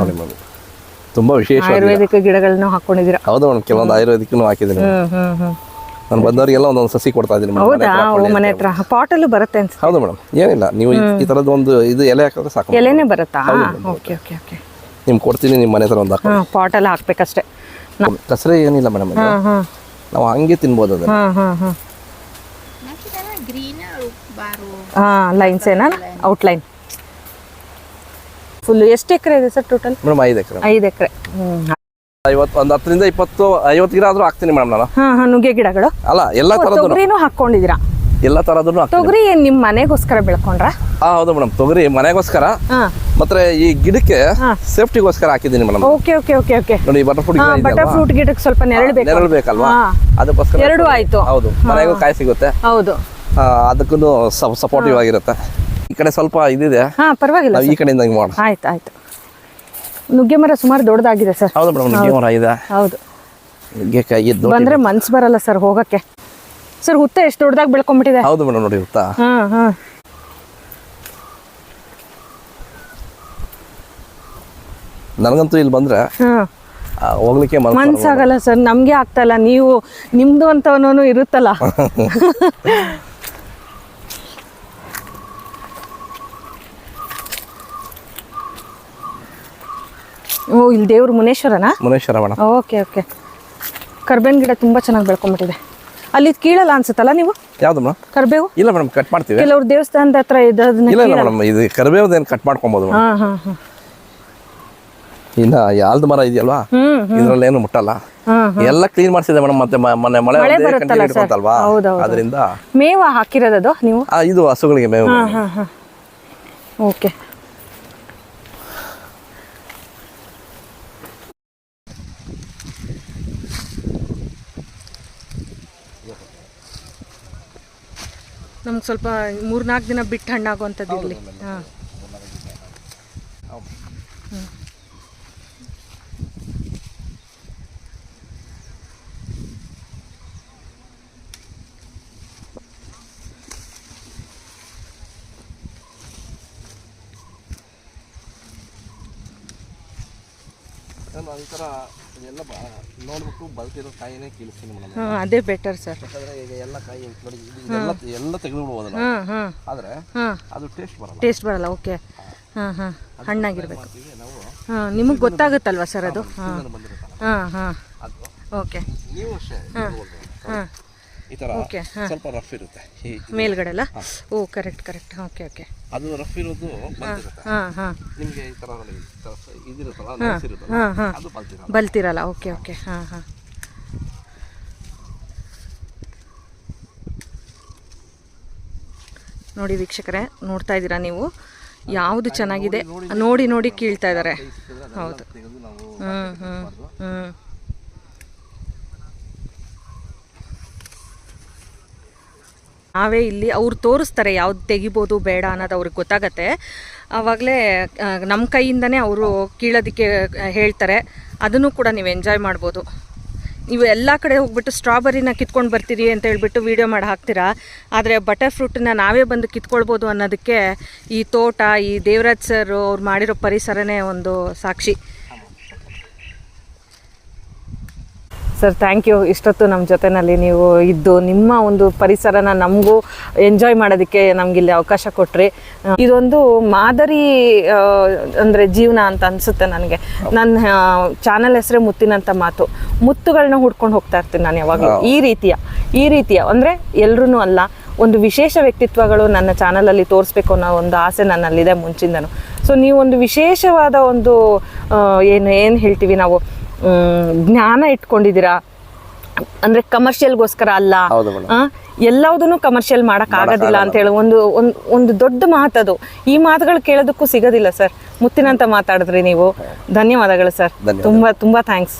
ನೋಡಿ ಮೇಡಮ್. ತುಂಬಾ ವಿಶೇಷ ಆಯುರ್ವೇದಿಕ್ ಗಿಡಗಳನ್ನ ಹಾಕೊಂಡಿದ್ದೀರಾ? ಹೌದು ಮೇಡಮ್ ಕೆಲವೊಂದು ಆಯುರ್ವೇದಿಕನು ಹಾಕಿದ್ದೀನಿ ನಾನು ಬಂದವರಿಗೆಲ್ಲ ಒಂದೊಂದು ಸಸಿ ಕೊಡ್ತಾ ಇದ್ದೀನಿ ಹೌದಾ? ಮನೆ ಹತ್ರ. ಪಾಟಲ್ಲೂ ಬರುತ್ತೆ ಅನ್ಸುತ್ತೆ. ಹೌದು ಮೇಡಮ್ ಏನಿಲ್ಲ. ನೀವು ಈ- ತರದ ಒಂದು ಇದು ಎಲೆ ಹಾಕಿದ್ರೆ ಸಾಕು ಎಲೆನೇ ಬರುತ್ತಾ? Okay okay okay. ನಿಮ್ಗೆ ಕೊಡ್ತೀನಿ ನಿಮ್ಮ ಮನೆ ಹತ್ರ ಒಂದು ಹಾಕಿ ಪಾಟಲ್ ಪಾಟಲ್ಲಿ ಹಾಕ್ಬೇಕಷ್ಟೇ ಕಸರೆ ಏನಿಲ್ಲ ಮೇಡಮ್ ಹಾಂ ಹಾಂ ನಾವು ಹಂಗೆ ತಿನ್ಬೋದು ಅದನ್ನ. ಹಾಂ ಲೈನ್ಸ್ ಏನಾ? ಔಟ್ಲೈನ್ ಫುಲ್ ಎಷ್ಟು ಎಕರೆ ಇದೆ ಸರ್ ಟೋಟಲ್ ಮೇಡಮ್ ಐದು ಎಕರೆ. ಐದು ಎಕರೆ. ಒಂದ್ ಐವತ್ತು ಒಂದು ಹತ್ತರಿಂದ ಇಪ್ಪತ್ತು ಐವತ್ತು ಗಿಡ ಆದ್ರೂ ಹಾಕ್ತೀನಿ ಮೇಡಮ್ ನಾನು. ಹಾಂ ಹಾಂ ನುಗ್ಗೆ ಗಿಡಗಳು. ಅಲ್ಲ ಎಲ್ಲ ಥರದ್ದು ತೊಗರಿನೂ ಹಾಕ್ಕೊಂಡಿದ್ದೀರಾ? ಎಲ್ಲ ಹಾಕ್ತೀನಿ. ತೊಗರಿ ಏನ್ ನಿಮ್ಮ ಮನೆಗೋಸ್ಕರ ಬೆಳ್ಕೊಂಡ್ರ? ಹಾಂ ಹೌದು ಮೇಡಮ್ ತೊಗರಿ ಮನೆಗೋಸ್ಕರ. ಹಾ. ಮತ್ತೆ ಈ ಗಿಡಕ್ಕೆ ಹಾ. ಸೇಫ್ಟಿಗೋಸ್ಕರ ಹಾಕಿದ್ದೀನಿ madam. Okay okay okay okay. ನೋಡಿ ಬಟರ್ ಫ್ರೂಟ್ ಹಾಂ ಬಟರ್ ಫ್ರೂಟ್ ಗಿಡಕ್ಕೆ ಸ್ವಲ್ಪ ನೆರಳು ಬೇಕು ನೆರಳು ಬೇಕಲ್ವಾ ಹಾ. ಅದಕ್ಕೋಸ್ಕರ ಎರಡು ಆಯ್ತು. ಹೌದು ಮನೆಗೂ ಕಾಯಿ ಸಿಗುತ್ತೆ. ಹೌದು. ಆ, ಅದಕ್ಕೂ ಸಪೋರ್ಟಿವ್ ಆಗಿರುತ್ತೆ. ಕಡೆ ಸ್ವಲ್ಪ ಇದಿದೆ. ಹಾ ಪರವಾಗಿಲ್ಲ ಈ ಕಡೆಯಿಂದ ಹಿಂಗೆ ಮಾಡೋಣ. ಆಯ್ತು ಆಯ್ತು. ನುಗ್ಗೆ ಮರ ಸುಮಾರು ದೊಡ್ಡದಾಗಿದೆ ಸರ್. ಹೌದು ಮೇಡಮ್ ನುಗ್ಗೆ ಮರ ಇದೆ. ಹೌದು ನುಗ್ಗೆಕಾಯಿ ಇದ್ದು ಬಂದ್ರೆ ಮನ್ಸು ಬರಲ್ಲ ಸರ್ ಹೋಗಕ್ಕೆ. ಸರ್ ಹುತ್ತ ಎಷ್ಟು ದೊಡ್ಡದಾಗಿ ಬೆಳ್ಕೊಂಡ್ಬಿಟ್ಟಿದೆ ಹೌದು ಮೇಡಮ್ ನೋಡಿ ಹುತ್ತ. ಹಾ ಹಾ. ನನಗಂತೂ ಇಲ್ಲಿ ಬಂದ್ರೆ ಹಾಂ. ಹೋಗ್ಲಿಕ್ಕೆ. ಮನ್ಸಾಗಲ್ಲ ಸರ್ ನಮಗೆ ಆಗ್ತಲ್ಲ ನೀವು ನಿಮ್ದು ಅಂತವನೂ ಇರುತ್ತಲ್ಲ. ಓ ಇಲ್ಲಿ ದೇವ್ರು ಮುನೇಶ್ವರನಾ? Muneshwara madam okay okay. ಕರ್ಬೇವಿನ ಗಿಡ ತುಂಬಾ ಚೆನ್ನಾಗಿ ಬೆಳ್ಕೊಂಡ್ಬಿಟ್ಟಿದೆ ಅಲ್ಲಿ ಕೀಳಲ್ಲ ಅನ್ಸುತ್ತಲ್ಲ ನೀವು? ಯಾವ್ದು ಮೇಡಮ್ ಕರ್ಬೇವು? ಇಲ್ಲ ಮೇಡಮ್ ಕಟ್ ಮಾಡ್ತೀವಿ. ಕೆಲವ್ರು ದೇವಸ್ಥಾನದ ಹತ್ರ ಇದ್ದದನ್ನ ಇಲ್ಲ ಇಲ್ಲ ಮೇಡಮ್ ಇದು ಕರಿಬೇವ್ದೇನು ಕಟ್ ಮಾಡ್ಕೊಬೋದು ಮೇಡಮ್ ಹಾಂ ಹಾಂ ಹಾಂ. ಇನ್ನ ಯಾವ್ದು ಮರ ಇದೆಯಲ್ವಾ? ಇದ್ರಲ್ಲಿ ಏನು ಮುಟ್ಟಲ್ಲ. ಎಲ್ಲ ಕ್ಲೀನ್ ಮಾಡಿಸಿದೆ ಮೇಡಮ್ ಮತ್ತೆ ಮ- ಮೊನ್ನೆ ಮಳೆ ಮಳೆ ಒಂದೇ ಬರುತ್ತಲ್ಲ ಸರ್. ಇಟ್ಕೊಂತಲ್ವಾ ಹೌದೌದು. ಅದರಿಂದ ಮೇವ ಹಾಕಿರೋದದು ನೀವು? ಇದು ಹಸುಗಳಿಗೆ ಮೇವು ಓಕೆ. ನಮ್ಗೆ ಸ್ವಲ್ಪ ಮೂರ್ನಾಲ್ಕು ದಿನ ಬಿಟ್ಟು ಹಣ್ಣಾಗುವಂಥದ್ದು ಇರಲಿ ಹಾಂ. ಹ್ಞೂ ಈ ಥರ ಎಲ್ಲ ನೋಡ್ಬಿಟ್ಟು ಬಲ್ತಿರೋ ಕಾಯಿನೇ ಕೀಳಿಸ್ತೀನಿ ಮೇಡಮ್ ಹಾಂ ಅದೇ ಬೆಟರ್ ಸರ್ ಯಾಕಂದ್ರೆ ಈಗ ಎಲ್ಲ ಕಾಯಿ ನೋಡಿ ಇದು ಎಲ್ಲ ಎಲ್ಲ ತೆಗೆದುಬಿಡ್ಬೋದು ನಾವು ಹಾಂ ಹಾಂ ಆದರೆ ಹಾಂ ಅದು ಟೇಸ್ಟ್ ಬರಲ್ಲ. ಟೇಸ್ಟ್ ಬರಲ್ಲ ಓಕೆ ಹಾಂ. ಹಾಂ ಹಣ್ಣಾಗಿರ್ಬೇಕು. ನಾವು ಹಾಂ ನಿಮಗೆ ಗೊತ್ತಾಗುತ್ತಲ್ವಾ ಸರ್ ಅದು? ಹಾಂ ಹಾಂ ಹಾಂ ಅದು ಓಕೆ ನೀವು ಅಷ್ಟೇ. ಹಾಂ ಈ ಥರ ಸ್ವಲ್ಪ ರಫ್ ಇರುತ್ತೆ. ಮೇಲ್ಗಡೆ ಅಲ್ಲ ಓ ಕರೆಕ್ಟ್ ಕರೆಕ್ಟ್ ಓಕೆ ಓಕೆ ಅದು ರಫ್ ಇರೋದು ಬಂದಿರುತ್ತೆ. ಹಾಂ ಹಾಂ. ನಿಮಗೆ ಈ ಥರ ಇದಿರುತ್ತಲ್ಲ ಅದು ಬಲ್ತಿರಲ್ಲ. ಬಲ್ತಿರಲ್ಲ. ಓಕೆ ಓಕೆ ಹಾಂ ಹಾಂ. ನೋಡಿ ವೀಕ್ಷಕರೇ ನೋಡ್ತಾ ಇದ್ದೀರಾ ನೀವು? ಯಾವುದು ಚೆನ್ನಾಗಿದೆ? ನೋಡಿ ನೋಡಿ ಕೀಳ್ತಾ ಇದ್ದಾರೆ. ಹೌದು. ಹ್ಞೂ ಹ್ಞೂ ಹ್ಞೂ ನಾವೇ ಇಲ್ಲಿ ಅವ್ರು ತೋರಿಸ್ತಾರೆ ಯಾವ್ದು ತೆಗಿಬೋದು ಬೇಡ ಅನ್ನೋದು ಅವ್ರಿಗೆ ಗೊತ್ತಾಗತ್ತೆ. ಆವಾಗಲೇ ನಮ್ಮ ಕೈಯಿಂದನೇ ಅವರು ಕೀಳೋದಕ್ಕೆ ಹೇಳ್ತಾರೆ. ಅದನ್ನು ಕೂಡ ನೀವು ಎಂಜಾಯ್ ಮಾಡ್ಬೋದು. ನೀವು ಎಲ್ಲ ಕಡೆ ಹೋಗ್ಬಿಟ್ಟು ಸ್ಟ್ರಾಬೆರಿನ ಕಿತ್ಕೊಂಡು ಬರ್ತೀರಿ ಅಂತ ಹೇಳ್ಬಿಟ್ಟು ವೀಡಿಯೋ ಮಾಡಿ ಹಾಕ್ತೀರಾ? ಆದರೆ ಬಟರ್ ಫ್ರೂಟನ್ನ ನಾವೇ ಬಂದು ಕಿತ್ಕೊಳ್ಬೋದು ಅನ್ನೋದಕ್ಕೆ ಈ ತೋಟ, ಈ ದೇವರಾಜ್ ಸರ್ ಅವ್ರು ಮಾಡಿರೋ ಪರಿಸರನೇ ಒಂದು ಸಾಕ್ಷಿ. ಸರ್ ಥ್ಯಾಂಕ್ ಯು ಇಷ್ಟೊತ್ತು ನಮ್ಮ ಜೊತೆನಲ್ಲಿ ನೀವು ಇದ್ದು ನಿಮ್ಮ ಒಂದು ಪರಿಸರನ ನಮಗೂ ಎಂಜಾಯ್ ಮಾಡೋದಕ್ಕೆ ನಮಗಿಲ್ಲಿ ಅವಕಾಶ ಕೊಟ್ರಿ. ಇದೊಂದು ಮಾದರಿ ಅಂದರೆ ಜೀವನ ಅಂತ ಅನಿಸುತ್ತೆ ನನಗೆ. ನನ್ನ ಚಾನಲ್ ಹೆಸರೇ ಮುತ್ತಿನಂಥ ಮಾತು. ಮುತ್ತುಗಳನ್ನ ಹುಡ್ಕೊಂಡು ಹೋಗ್ತಾ ಇರ್ತೀನಿ ನಾನು ಯಾವಾಗಲೂ. ಈ ರೀತಿಯ ಈ ರೀತಿಯ ಅಂದರೆ ಎಲ್ಲರೂ ಅಲ್ಲ ಒಂದು ವಿಶೇಷ ವ್ಯಕ್ತಿತ್ವಗಳು ನನ್ನ ಚಾನಲಲ್ಲಿ ತೋರಿಸ್ಬೇಕು ಅನ್ನೋ ಒಂದು ಆಸೆ ನನ್ನಲ್ಲಿದೆ ಮುಂಚಿಂದನು. ಸೊ ನೀವು ಒಂದು ವಿಶೇಷವಾದ ಒಂದು ಏನು ಏನು ಹೇಳ್ತೀವಿ ನಾವು? ಜ್ಞಾನ ಇಟ್ಕೊಂಡಿದ್ದೀರಾ? ಅಂದ್ರೆ ಕಮರ್ಷಿಯಲ್ಗೋಸ್ಕರ ಅಲ್ಲ? ಎಲ್ಲವುದನ್ನು ಕಮರ್ಷಿಯಲ್ ಮಾಡಕ್ ಆಗೋದಿಲ್ಲ ಅಂತ ಹೇಳಿ ಒಂದು ಒಂದು ಒಂದು ದೊಡ್ಡ ಮಾತದು. ಈ ಮಾತುಗಳು ಕೇಳೋದಕ್ಕೂ ಸಿಗೋದಿಲ್ಲ ಸರ್. ಮುತ್ತಿನಂತ ಮಾತಾಡಿದ್ರಿ ನೀವು. ಧನ್ಯವಾದಗಳು ಸರ್. ತುಂಬಾ ತುಂಬಾ ಥ್ಯಾಂಕ್ಸ್